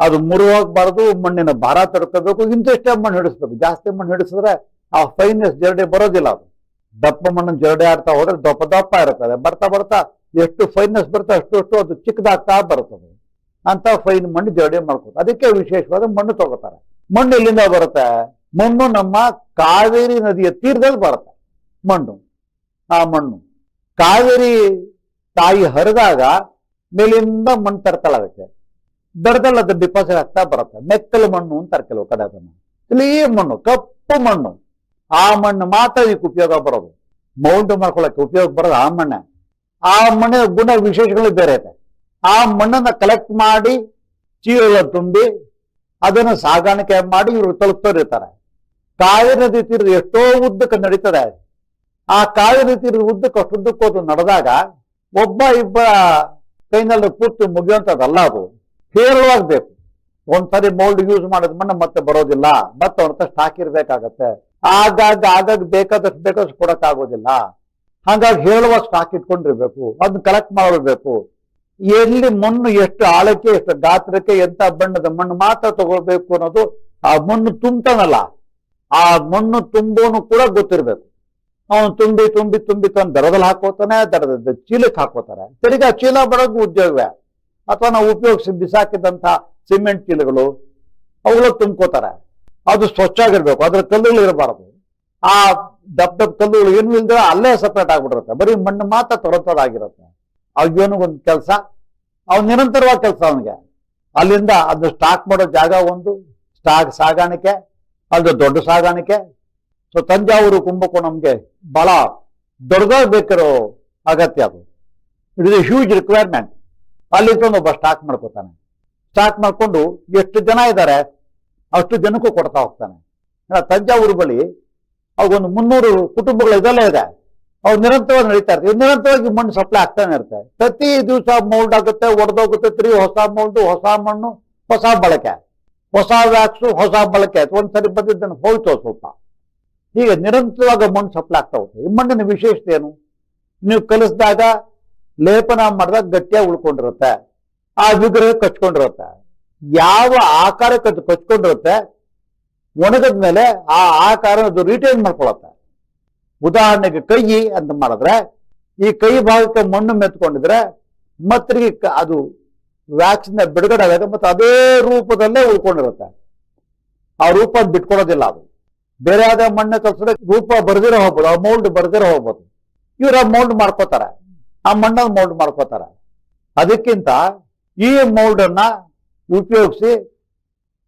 A: ಅದು ಮುರುವಾಗಬಾರದು, ಮಣ್ಣಿನ ಭಾರ ತಡ್ಕೋಬೇಕು, ಇಂತಿಷ್ಟೇ ಮಣ್ಣು ಹಿಡಿಸ್ಬೇಕು. ಜಾಸ್ತಿ ಮಣ್ಣು ಹಿಡಿಸಿದ್ರೆ ಆ ಫೈನೆಸ್ ಜರಡಿ ಬರೋದಿಲ್ಲ ಅದು. ದಪ್ಪ ಮಣ್ಣು ಜರಡಿ ಆಡ್ತಾ ಹೋದ್ರೆ ದಪ್ಪ ದಪ್ಪ ಇರ್ತದೆ ಬರ್ತಾ ಬರ್ತಾ ಎಷ್ಟು ಫೈನ್ನೆಸ್ ಬರುತ್ತೆ ಅಷ್ಟು ಅಷ್ಟು ಅದು ಚಿಕ್ಕದಾಗ್ತಾ ಬರ್ತದೆ. ಅಂತ ಫೈನ್ ಮಣ್ಣು ಜರಡಿ ಮಾಡ್ಕೋತಾರೆ ಅದಕ್ಕೆ ವಿಶೇಷವಾದ ಮಣ್ಣು ತಗೋತಾರೆ. ಮಣ್ಣು ಎಲ್ಲಿಂದ ಬರುತ್ತೆ? ಮಣ್ಣು ನಮ್ಮ ಕಾವೇರಿ ನದಿಯ ತೀರದಲ್ಲಿ ಬರುತ್ತೆ. ಮಣ್ಣು. ಆ ಮಣ್ಣು. ಕಾವೇರಿ ತಾಯಿ ಹರಿದಾಗ ಮೇಲಿಂದ ಮಣ್ಣು ತರ್ತಾಳ ಅದಕ್ಕೆ. ದಡದಲ್ಲಿ ಅದು ಡಿಪಾಸಿಟ್ ಆಗ್ತಾ ಬರುತ್ತೆ. ಮೆಕ್ಕಲು ಮಣ್ಣು ಅಂತಾರೆ ಕೆಲವು ಕಡೆ ಅದನ್ನು ಕ್ಲೀನ್ ಮಣ್ಣು, ಕಪ್ಪು ಮಣ್ಣು. ಆ ಮಣ್ಣು ಮಾತ್ರ ಇದಕ್ಕೆ ಉಪಯೋಗ ಬರೋದು. ಮೌಲ್ಡ್ ಮಾಡ್ಕೊಳಕ್ಕೆ ಉಪಯೋಗ ಬರೋದು ಆ ಮಣ್ಣೆ. ಆ ಮಣ್ಣಿನ ಗುಣ ವಿಶೇಷಗಳು ಬೇರೆ ಇದೆ. ಆ ಮಣ್ಣನ್ನ ಕಲೆಕ್ಟ್ ಮಾಡಿ ಚೀಲ ತುಂಬಿ ಅದನ್ನು ಸಾಗಾಣಿಕೆ ಮಾಡಿ ಇವರು ತಲುಪ್ತೋರಿರ್ತಾರೆ ಕಾವೇರಿ ನದಿ ತೀರದ ಎಷ್ಟೋ ಉದ್ದಕ್ಕೆ ನಡೀತದೆ. ಆ ಕಾವೇರಿ ತೀರದ ಉದ್ದಕ್ಕೆ ಅಷ್ಟುದ್ದಕ್ಕೋದು ನಡೆದಾಗ ಒಬ್ಬ ಇಬ್ಬರ ಕೈನಲ್ಲಿ ಪೂರ್ತಿ ಮುಗಿಯುವಂಥದ್ದಲ್ಲ ಅದು. ಹೇರಳವಾಗಬೇಕು ಒಂದ್ಸರಿ ಮೋಲ್ಡ್ ಯೂಸ್ ಮಾಡಿದ ಮಣ್ಣು ಮತ್ತೆ ಬರೋದಿಲ್ಲ. ಮತ್ತೆ ಅವ್ರ ಸ್ಟಾಕ್ ಆಗಾಗ ಆಗಾಗ ಬೇಕಾದಷ್ಟು ಬೇಕಾದಷ್ಟು ಕೊಡಕ್ ಆಗೋದಿಲ್ಲ. ಹಾಗಾಗಿ ಹೇಳುವ ಸ್ಟಾಕ್ ಇಟ್ಕೊಂಡಿರ್ಬೇಕು. ಅದನ್ನ ಕಲೆಕ್ಟ್ ಮಾಡಬೇಕು. ಎಲ್ಲಿ ಮಣ್ಣು ಎಷ್ಟು ಆಳಕ್ಕೆ, ಎಷ್ಟು ಗಾತ್ರಕ್ಕೆ ಎಂತ ಬಣ್ಣದ ಮಣ್ಣು ಮಾತ್ರ ತಗೊಳ್ಬೇಕು ಅನ್ನೋದು ಆ ಮಣ್ಣು ತುಂಬ್ತಾನಲ್ಲ. ಆ ಮಣ್ಣು ತುಂಬೋನು ಕೂಡ ಗೊತ್ತಿರ್ಬೇಕು. ಅವನು ತುಂಬಿ ತುಂಬಿ ತುಂಬಿ ತಂದು ದರದಲ್ಲಿ ಹಾಕೋತಾನೆ ದರದ ಚೀಲಕ್ಕೆ ಹಾಕೋತಾರೆ ತಿರ್ಗಾ ಚೀಲ ಬರೋದು ಉದ್ಯೋಗವೇ? ಅಥವಾ ನಾವು ಉಪಯೋಗಿಸಿ ಬಿಸಾಕಿದಂತ ಸಿಮೆಂಟ್ ಚೀಲಗಳು ಅವುಗಳು ತುಂಬ್ಕೋತಾರೆ. ಅದು ಸ್ವಚ್ಛ ಆಗಿರ್ಬೇಕು ಅದ್ರ ಕಲ್ಲುಗಳು ಇರಬಾರದು. ಆ ದಪ್ಪ ದಪ್ಪ ಕಲ್ಲುಗಳು ಏನು ಇಲ್ದ್ರೆ ಅಲ್ಲೇ ಸಪ್ರೇಟ್ ಆಗ್ಬಿಟ್ಟಿರುತ್ತೆ. ಬರೀ ಮಣ್ಣು ಮಾತ್ರ ತೊಡತದಾಗಿರುತ್ತೆ ಅವನಿಗೊಂದು ಕೆಲಸ, ಅವ್ನು ನಿರಂತರವಾದ ಕೆಲಸ ಅವನಿಗೆ. ಅಲ್ಲಿಂದ ಅದು ಸ್ಟಾಕ್ ಮಾಡೋ ಜಾಗ ಒಂದು, ಸ್ಟಾಕ್ ಸಾಗಾಣಿಕೆ ಅದು ದೊಡ್ಡ ಸಾಗಾಣಿಕೆ ಸೊ ತಂಜಾವೂರು ಕುಂಭಕೋಣಂಗೆ ಬಹಳ ದೊಡ್ಡದಾಗಬೇಕಿರೋ ಅಗತ್ಯ ಅದು. ಇಟ್ ಇಸ್ ಹ್ಯೂಜ್ ರಿಕ್ವೈರ್ಮೆಂಟ್ ಅಲ್ಲಿ ಒಬ್ಬ ಸ್ಟಾಕ್ ಮಾಡ್ಕೋತಾನೆ. ಸ್ಟಾಕ್ ಮಾಡಿಕೊಂಡು ಎಷ್ಟು ಜನ ಇದ್ದಾರೆ ಅಷ್ಟು ಜನಕ್ಕೂ ಕೊಡ್ತಾ ಹೋಗ್ತಾನೆ. ತಂಜಾವೂರು ಬಳಿ ಅವಾಗೊಂದು ಮುನ್ನೂರು ಕುಟುಂಬಗಳು ಇದೆಲ್ಲ ಇದೆ. ಅವ್ರು ನಿರಂತರವಾಗಿ ನಡೀತಾ ಇರ್ತಾರೆ ನಿರಂತರವಾಗಿ ಮಣ್ಣು ಸಪ್ಲೈ ಆಗ್ತಾನೆ ಇರುತ್ತೆ. ಪ್ರತಿ ದಿವಸ ಮೌಲ್ಡ್ ಆಗುತ್ತೆ, ಒಡೆದೋಗುತ್ತೆ, ತಿರುಗಿ ಹೊಸ ಮೌಲ್ಡ್ ಹೊಸ ಮಣ್ಣು, ಹೊಸ ಬಳಕೆ. ಹೊಸ ವ್ಯಾಕ್ಸು ಹೊಸ ಬಳಕೆ. ಒಂದ್ಸರಿ ಬಂದಿದ್ದನ್ನು ಹೋಯ್ತು ಸ್ವಲ್ಪ. ಹೀಗೆ ನಿರಂತರವಾಗಿ ಮಣ್ಣು ಸಪ್ಲೈ ಆಗ್ತಾ ಹೋಗುತ್ತೆ ಈ ಮಣ್ಣಿನ ವಿಶೇಷತೆ ಏನು? ನೀವು ಕಲಿಸಿದಾಗ ಲೇಪನ ಮಾಡಿದಾಗ ಗಟ್ಟಿಯಾಗಿ ಉಳ್ಕೊಂಡಿರುತ್ತೆ. ಆ ವಿಗ್ರಹ ಕಚ್ಕೊಂಡಿರುತ್ತೆ. ಯಾವ ಆಕಾರ ಅದು ಕಚ್ಕೊಂಡಿರುತ್ತೆ, ಒಣಗದ ಮೇಲೆ ಆ ಆಕಾರ ಅದು ರಿಟೈನ್ ಮಾಡ್ಕೊಳತ್ತೆ. ಉದಾಹರಣೆಗೆ ಕೈ ಅಂತ ಮಾಡಿದ್ರೆ, ಈ ಕೈ ಭಾಗಕ್ಕೆ ಮಣ್ಣು ಮೆತ್ಕೊಂಡಿದ್ರೆ ಮತ್ತಿಗೆ ಕ- ಅದು ವ್ಯಾಕ್ಸಿನ್ ಬಿಡುಗಡೆ ಆಗುತ್ತೆ ಮತ್ತೆ ಅದೇ ರೂಪದಲ್ಲೇ ಉಳ್ಕೊಂಡಿರುತ್ತೆ. ಆ ರೂಪ ಬಿಟ್ಕೊಡೋದಿಲ್ಲ ಅದು. ಬೇರೆ ಯಾವ್ದೇ ಮಣ್ಣು ಕಲ್ಸಿದ್ರೆ ರೂಪ ಬರ್ದಿರೋ ಹೋಗ್ಬೋದು ಆ ಮೌಲ್ಡ್ ಬರ್ದಿರೋ ಹೋಗ್ಬೋದು. ಇವ್ರ ಮೌಲ್ಡ್ ಮಾಡ್ಕೋತಾರೆ. ಆ ಮಣ್ಣಲ್ಲಿ ಮೌಲ್ಡ್ ಮಾಡ್ಕೋತಾರೆ. ಅದಕ್ಕಿಂತ ಈ ಮೌಲ್ಡ್ ಅನ್ನ ಉಪಯೋಗಿಸಿ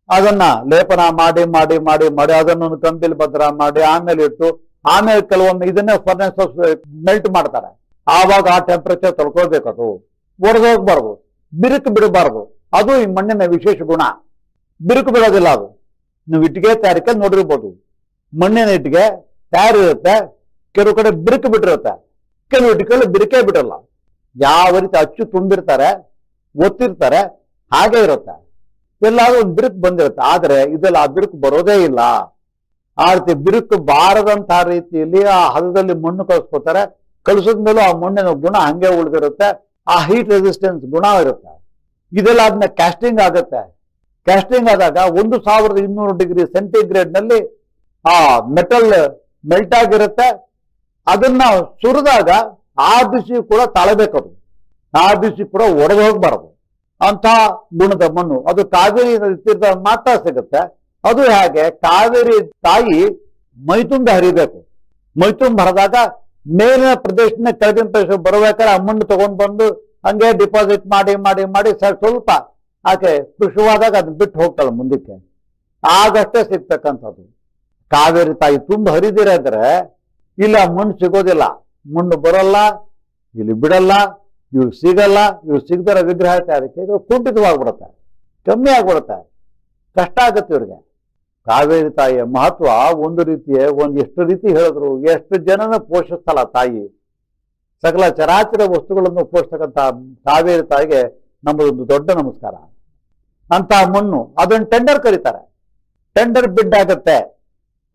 A: ಅದನ್ನ ಲೇಪನ ಮಾಡಿ ಮಾಡಿ ಮಾಡಿ ಮಾಡಿ ಅದನ್ನು ಕಂಬಿಲ್ ಭದ್ರ ಮಾಡಿ, ಆಮೇಲೆ ಇಟ್ಟು, ಆಮೇಲೆ ಕೆಲವೊಮ್ಮೆ ಇದನ್ನೇ ಫರ್ನೆಸ್ ಮೆಲ್ಟ್ ಮಾಡ್ತಾರೆ. ಆವಾಗ ಆ ಟೆಂಪರೇಚರ್ ತಡ್ಕೊಳ್ಬೇಕು ಅದು. ಒಡೆದೋಗ್ಬಾರ್ದು. ಬಿರುಕು ಬಿಡಬಾರ್ದು. ಅದು ಈ ಮಣ್ಣಿನ ವಿಶೇಷ ಗುಣ. ಬಿರುಕು ಬಿಡೋದಿಲ್ಲ ಅದು. ನೀವು ಇಟ್ಟಿಗೆ ತಯಾರಿಕೆ ನೋಡಿರ್ಬೋದು. ಮಣ್ಣಿನ ಇಟ್ಟಿಗೆ ತಯಾರಿರುತ್ತೆ ಕೆಲವು ಕಡೆ ಬಿರುಕು ಬಿಟ್ಟಿರುತ್ತೆ. ಕೆಲವು ಇಟ್ಟಿಗೆಗಳು ಬಿರುಕೇ ಬಿಟ್ಟಿರಲ್ಲ ಯಾವ ರೀತಿ ಅಚ್ಚು ತುಂಬಿರ್ತಾರೆ, ಒತ್ತಿರ್ತಾರೆ, ಹಾಗೆ ಇರುತ್ತೆ. ಎಲ್ಲಾದ್ರೂ ಒಂದು ಬಿರುಕು ಬಂದಿರುತ್ತೆ. ಆದ್ರೆ ಇದೆಲ್ಲ ಆ ಬಿರುಕು ಬರೋದೇ ಇಲ್ಲ. ಆ ರೀತಿ ಬಿರುಕು ಬಾರದಂತಹ ರೀತಿಯಲ್ಲಿ ಆ ಹದದಲ್ಲಿ ಮಣ್ಣು ಕಳಿಸ್ಕೊತಾರೆ ಕಳಿಸಿದ ಮೇಲೂ ಆ ಮಣ್ಣಿನ ಗುಣ ಹಂಗೆ ಉಳಿದಿರುತ್ತೆ. ಆ ಹೀಟ್ ರೆಸಿಸ್ಟೆನ್ಸ್ ಗುಣ ಇರುತ್ತೆ. ಇದೆಲ್ಲ ಅದನ್ನ ಕ್ಯಾಸ್ಟಿಂಗ್ ಆಗುತ್ತೆ. ಕ್ಯಾಸ್ಟಿಂಗ್ ಆದಾಗ ಒಂದು ಸಾವಿರದ ಇನ್ನೂರು ಡಿಗ್ರಿ ಸೆಂಟಿಗ್ರೇಡ್ನಲ್ಲಿ ಆ ಮೆಟಲ್ ಮೆಲ್ಟ್ ಆಗಿರುತ್ತೆ. ಅದನ್ನ ಸುರಿದಾಗ ಆ ಬಿಸಿ ಕೂಡ ತಾಳಬೇಕದು. ಆ ಬಿಸಿ ಕೂಡ ಒಡೆದು ಹೋಗ್ಬಾರದು. ಅಂತ ಗುಣದ ಮಣ್ಣು. ಅದು ಕಾವೇರಿ ತೀರ್ಥ ಮಾತ್ರ ಸಿಗುತ್ತೆ. ಅದು ಹೇಗೆ? ಕಾವೇರಿ ತಾಯಿ ಮೈತುಂಬಿ ಹರಿಬೇಕು. ಮೈತುಂಬಿ ಹರಿದಾಗ ಮೇಲಿನ ಪ್ರದೇಶದಿಂದ ಕೆಳಗಿನ ಪ್ರದೇಶ ಬರ್ಬೇಕಾದ್ರೆ ಆ ಮಣ್ಣು ತಗೊಂಡ್ ಬಂದು ಹಂಗೆ ಡಿಪಾಸಿಟ್ ಮಾಡಿ ಮಾಡಿ ಮಾಡಿ ಸ್ವಲ್ಪ ಆಕೆ ಕೃಷಿವಾದಾಗ ಅದು ಬಿಟ್ಟು ಹೋಗ್ತಾಳೆ ಮುಂದಕ್ಕೆ. ಆಗಷ್ಟೇ ಸಿಗ್ತಕ್ಕಂಥದ್ದು. ಕಾವೇರಿ ತಾಯಿ ತುಂಬ ಹರಿದಿರ ಅಂದ್ರೆ ಇಲ್ಲಿ ಮಣ್ಣು ಸಿಗೋದಿಲ್ಲ. ಮಣ್ಣು ಬರಲ್ಲ, ಇಲ್ಲಿ ಬಿಡಲ್ಲ, ಇವ್ರು ಸಿಗಲ್ಲ, ಇವ್ರು ಸಿಗದರ ವಿಗ್ರಹ ಅದಕ್ಕೆ ಇದು ಕುಂಠಿತವಾಗ್ಬಿಡುತ್ತೆ. ಕಮ್ಮಿ ಆಗ್ಬಿಡುತ್ತೆ. ಕಷ್ಟ ಆಗುತ್ತೆ ಇವ್ರಿಗೆ. ಕಾವೇರಿ ತಾಯಿಯ ಮಹತ್ವ ಒಂದು ರೀತಿಯ ಒಂದು ಎಷ್ಟು ರೀತಿ ಹೇಳಿದ್ರು, ಎಷ್ಟು ಜನನ ಪೋಷಿಸ್ತಲ್ಲ ತಾಯಿ. ಸಕಲ ಚರಾಚರ ವಸ್ತುಗಳನ್ನು ಪೋಷಿಸ್ತಕ್ಕಂಥ ಕಾವೇರಿ ತಾಯಿಗೆ ನಮ್ಮದೊಂದು ದೊಡ್ಡ ನಮಸ್ಕಾರ. ಅಂತ ಮಣ್ಣು ಅದನ್ನು ಟೆಂಡರ್ ಕರೀತಾರೆ. ಟೆಂಡರ್ ಬಿಡ್ ಆಗತ್ತೆ.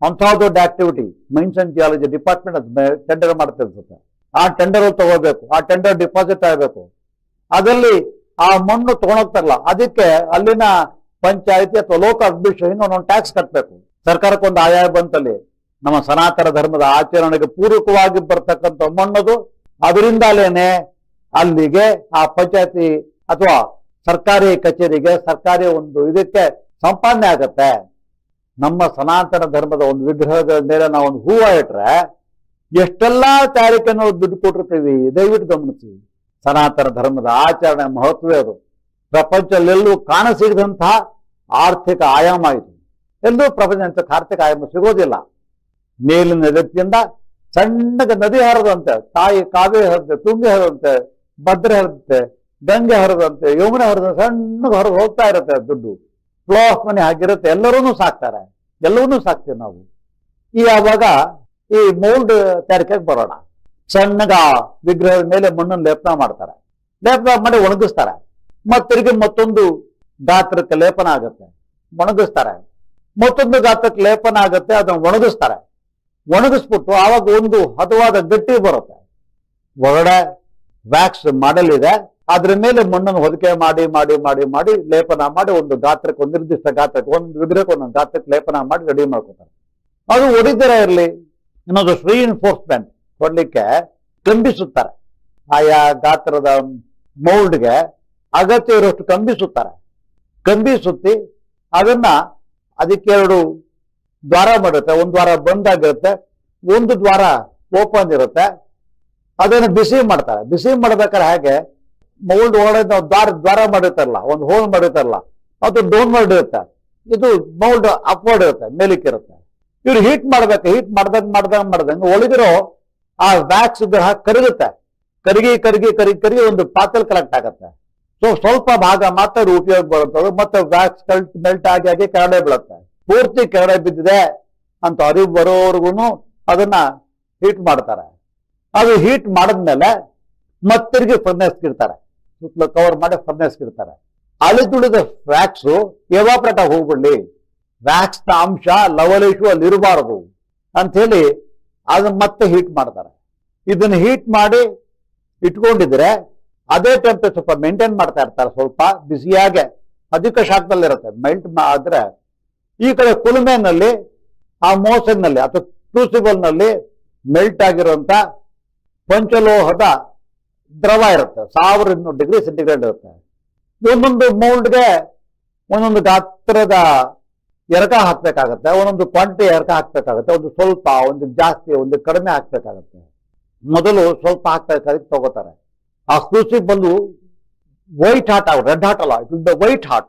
A: ಅಂಥ ದೊಡ್ಡ activity mines and geology department ಅದು ಟೆಂಡರ್ ಮಾಡ್ತಿರ್ತದೆ ಆ ಟೆಂಡರ್ ತಗೋಬೇಕು, ಆ ಟೆಂಡರ್ ಡಿಪಾಸಿಟ್ ಆಗಬೇಕು. ಅದರಲ್ಲಿ ಆ ಮಣ್ಣು ತಗೊಂಡೋಗ್ತಾರಲ್ಲ, ಅದಕ್ಕೆ ಅಲ್ಲಿನ ಪಂಚಾಯತಿ ಅಥವಾ ಲೋಕ ಅಡ್ಮಿನಿಸ್ಟ್ರೇಷನ್ ಒಂದೊಂದು ಟ್ಯಾಕ್ಸ್ ಕಟ್ಟಬೇಕು ಸರ್ಕಾರಕ್ಕೊಂದು ಆಯಾಯ ಬಂತಲ್ಲಿ, ನಮ್ಮ ಸನಾತನ ಧರ್ಮದ ಆಚರಣೆಗೆ ಪೂರಕವಾಗಿ ಬರ್ತಕ್ಕಂಥ ಮಣ್ಣದು, ಅದರಿಂದಲೇನೆ ಅಲ್ಲಿಗೆ ಆ ಪಂಚಾಯತಿ ಅಥವಾ ಸರ್ಕಾರಿ ಕಚೇರಿಗೆ ಸರ್ಕಾರಿ ಒಂದು ಇದಕ್ಕೆ ಸಂಪಾದನೆ ಆಗತ್ತೆ. ನಮ್ಮ ಸನಾತನ ಧರ್ಮದ ಒಂದು ವಿಗ್ರಹದ ಮೇಲೆ ನಾವು ಒಂದು ಹೂವ ಇಟ್ಟರೆ ಎಷ್ಟೆಲ್ಲಾ ತಯಾರಿಕೆ ನಾವು ದುಡ್ಡು ಕೊಟ್ಟಿರ್ತೀವಿ, ದಯವಿಟ್ಟು ಗಮನಿಸಿ. ಸನಾತನ ಧರ್ಮದ ಆಚರಣೆ ಮಹತ್ವವೇ ಅದು. ಪ್ರಪಂಚದಲ್ಲೆಲ್ಲೂ ಕಾಣಸಿಗದಂತಹ ಆರ್ಥಿಕ ಆಯಾಮ ಇದು. ಎಲ್ಲೂ ಪ್ರಪಂಚ ಆರ್ಥಿಕ ಆಯಾಮ ಸಿಗೋದಿಲ್ಲ. ಮೇಲಿನ ವ್ಯಕ್ತಿಯಿಂದ ಸಣ್ಣಗೆ ನದಿ ಹರಿದಂತೆ, ತಾಯಿ ಕಾವೇರಿ ಹರಿದಂತೆ ತುಂಬಿ ಹರಿದಂತೆ, ಭದ್ರೆ ಹರಿದಂತೆ, ಗಂಗೆ ಹರಿದಂತೆ, ಯಮುನೆ ಹರಿದಂತೆ ಸಣ್ಣಗೆ ಹರಿದು ಹೋಗ್ತಾ ಇರುತ್ತೆ ದುಡ್ಡು. ಫ್ಲೋ ಮನಿ ಆಗಿರುತ್ತೆ. ಎಲ್ಲರೂ ಸಾಕ್ತಾರೆ. ಎಲ್ಲವನ್ನೂ ಸಾಕ್ತೀವಿ ನಾವು. ಈ ಆವಾಗ ಈ ಮೌಲ್ಡ್ ತಯಾರಿಕೆಗೆ ಬರೋಣ. ಸಣ್ಣಗ ವಿಗ್ರಹದ ಮೇಲೆ ಮಣ್ಣನ್ನು ಲೇಪನ ಮಾಡ್ತಾರೆ. ಲೇಪನ ಮಾಡಿ ಒಣಗಿಸ್ತಾರೆ. ಮತ್ತೆ ಮತ್ತೊಂದು ಗಾತ್ರಕ್ಕೆ ಲೇಪನ ಆಗುತ್ತೆ. ಒಣಗಿಸ್ತಾರೆ. ಮತ್ತೊಂದು ಗಾತ್ರಕ್ಕೆ ಲೇಪನ ಆಗುತ್ತೆ. ಅದನ್ನ ಒಣಗಿಸ್ತಾರೆ. ಒಣಗಿಸ್ಬಿಟ್ಟು ಆವಾಗ ಒಂದು ಹದವಾದ ಗಟ್ಟಿ ಬರುತ್ತೆ. ಒಳಗಡೆ ವ್ಯಾಕ್ಸ್ ಮಾಡಲ್ ಇದೆ ಅದ್ರ ಮೇಲೆ ಮಣ್ಣನ್ನು ಹೊದಿಕೆ ಮಾಡಿ ಮಾಡಿ ಮಾಡಿ ಮಾಡಿ ಲೇಪನ ಮಾಡಿ ಒಂದು ಗಾತ್ರಕ್ಕೆ, ಒಂದು ನಿರ್ದಿಷ್ಟ ಗಾತ್ರಕ್ಕೆ, ಒಂದು ವಿಗ್ರಹಕ್ಕೆ ಒಂದೊಂದು ಗಾತ್ರಕ್ಕೆ ಲೇಪನ ಮಾಡಿ ರೆಡಿ ಮಾಡ್ಕೊತಾರೆ. ಅದು ಒಡಿದರ ಇರಲಿ. ಇನ್ನೊಂದು ರೀಇನ್ಫೋರ್ಸ್ಮೆಂಟ್ ಕೊಡ್ಲಿಕ್ಕೆ ಕಂಬಿಸುತ್ತಾರೆ. ಆಯಾ ಗಾತ್ರದ ಮೌಲ್ಡ್ಗೆ ಅಗತ್ಯ ಇರೋಷ್ಟು ಕಂಬಿಸುತ್ತಾರೆ. ಕಂಬಿಸುತ್ತಿ ಅದನ್ನ ಅದಕ್ಕೆ ಎರಡು ದ್ವಾರ ಮಾಡುತ್ತೆ ಒಂದು ದ್ವಾರ ಬಂದಾಗಿರುತ್ತೆ. ಒಂದು ದ್ವಾರ ಓಪನ್ ಇರುತ್ತೆ. ಅದನ್ನು ಬಿಸಿ ಮಾಡ್ತಾರೆ. ಬಿಸಿ ಮಾಡ್ಬೇಕಾದ್ರೆ ಹೇಗೆ ಮೌಲ್ಡ್ ಒಳಗಡೆ ನಾವು ದ್ವಾರ ದ್ವಾರ ಮಾಡಿರ್ತಾರಲ್ಲ, ಒಂದು ಹೋಲ್ ಮಾಡಿರ್ತಾರಲ್ಲ, ಅದು ಡೌನ್ ಇರುತ್ತೆ ಇದು ಮೌಲ್ಡ್ ಅಪ್ವರ್ಡ್ ಇರುತ್ತೆ, ಮೇಲಕ್ಕೆ ಇರುತ್ತೆ. ಇವ್ರು ಹೀಟ್ ಮಾಡ್ಬೇಕು ಹೀಟ್ ಮಾಡ್ದಂಗ್ ಮಾಡ್ದಂಗ್ ಮಾಡ್ದಂಗ್ ಒಳಗಿರೋ ಆ ವ್ಯಾಕ್ಸ್ ಗ್ರಹ ಕರಗುತ್ತೆ. ಕರಗಿ ಕರಗಿ ಕರಗಿ ಕರಗಿ ಒಂದು ಪಾತ್ರೆ ಕಲೆಕ್ಟ್ ಆಗುತ್ತೆ. ಸೊ ಸ್ವಲ್ಪ ಭಾಗ ಮಾತ್ರ ಉಪಯೋಗ ಬರುತ್ತದೆ, ಮತ್ತೆ ವ್ಯಾಕ್ಸ್ ಕಲ್ಟ್ ಮೆಲ್ಟ್ ಆಗಿ ಆಗಿ ಕೆಳಗಡೆ ಬೀಳುತ್ತೆ. ಪೂರ್ತಿ ಕೆಳಗಡೆ ಬಿದ್ದಿದೆ ಅಂತ ಅರಿವು ಬರೋವರೆಗೂ ಅದನ್ನ ಹೀಟ್ ಮಾಡ್ತಾರೆ. ಅದು ಹೀಟ್ ಮಾಡಿದ್ಮೇಲೆ ಮತ್ತಿರ್ಗಿ ಫರ್ನೆಸ್ ಇಡ್ತಾರೆ. ಸುತ್ತಲೂ ಕವರ್ ಮಾಡಿ ಫರ್ನೆಸ್ ಇಡ್ತಾರೆ. ಅಳಿದುಳಿದ ವ್ಯಾಕ್ಸು ಎವಾಪ್ರೇಟ್ ಆಗಿ ಹೋಗ್ಬಿಡ್ಲಿ. ವ್ಯಾಕ್ಸ್ನ ಅಂಶ ಲವಲೇಶು ಅಲ್ಲಿ ಇರಬಾರದು ಅಂತ ಹೇಳಿ ಅದನ್ನ ಮತ್ತೆ ಹೀಟ್ ಮಾಡ್ತಾರೆ. ಇದನ್ನ ಹೀಟ್ ಮಾಡಿ ಇಟ್ಕೊಂಡಿದ್ರೆ ಅದೇ ಟೆಂಪರೇಚರ್ ಸ್ವಲ್ಪ ಮೇಂಟೈನ್ ಮಾಡ್ತಾ ಇರ್ತಾರೆ ಸ್ವಲ್ಪ ಬಿಸಿಯಾಗೆ ಅಧಿಕ ಶಾಖದಲ್ಲಿರುತ್ತೆ ಮೆಲ್ಟ್ ಆದ್ರೆ ಈ ಕಡೆ ಕುಲುಮೆನಲ್ಲಿ, ಆ ಮೋಸನ್ನಲ್ಲಿ ಅಥವಾ ಕ್ರೂಸಿಬಲ್ನಲ್ಲಿ ಮೆಲ್ಟ್ ಆಗಿರುವಂತ ಪಂಚಲೋಹದ ದ್ರವ ಇರುತ್ತೆ, ಸಾವಿರ ಇನ್ನೂರು ಡಿಗ್ರಿ ಸೆಂಟಿಗ್ರೇಡ್ ಇರುತ್ತೆ. ಒಂದೊಂದು ಮೌಲ್ಡ್ಗೆ ಒಂದೊಂದು ಗಾತ್ರದ ಎರಕ ಹಾಕ್ಬೇಕಾಗತ್ತೆ, ಒಂದೊಂದು ಕ್ವಾಂಟಿಟಿ ಎರಕ ಹಾಕ್ಬೇಕಾಗತ್ತೆ, ಒಂದು ಸ್ವಲ್ಪ, ಒಂದು ಜಾಸ್ತಿ, ಒಂದು ಕಡಿಮೆ ಹಾಕ್ಬೇಕಾಗತ್ತೆ. ಮೊದಲು ಸ್ವಲ್ಪ ಹಾಕ್ಬೇಕಾದ್ರೆ ತಗೋತಾರೆ. ಆ ಕೃಷಿ ಬಂದು ವೈಟ್ ಹಾಟ್ ಆಗ ರೆಡ್ ಹಾಟ್ ಅಲ್ಲ ಇಟ್ ದ ವೈಟ್ ಹಾಟ್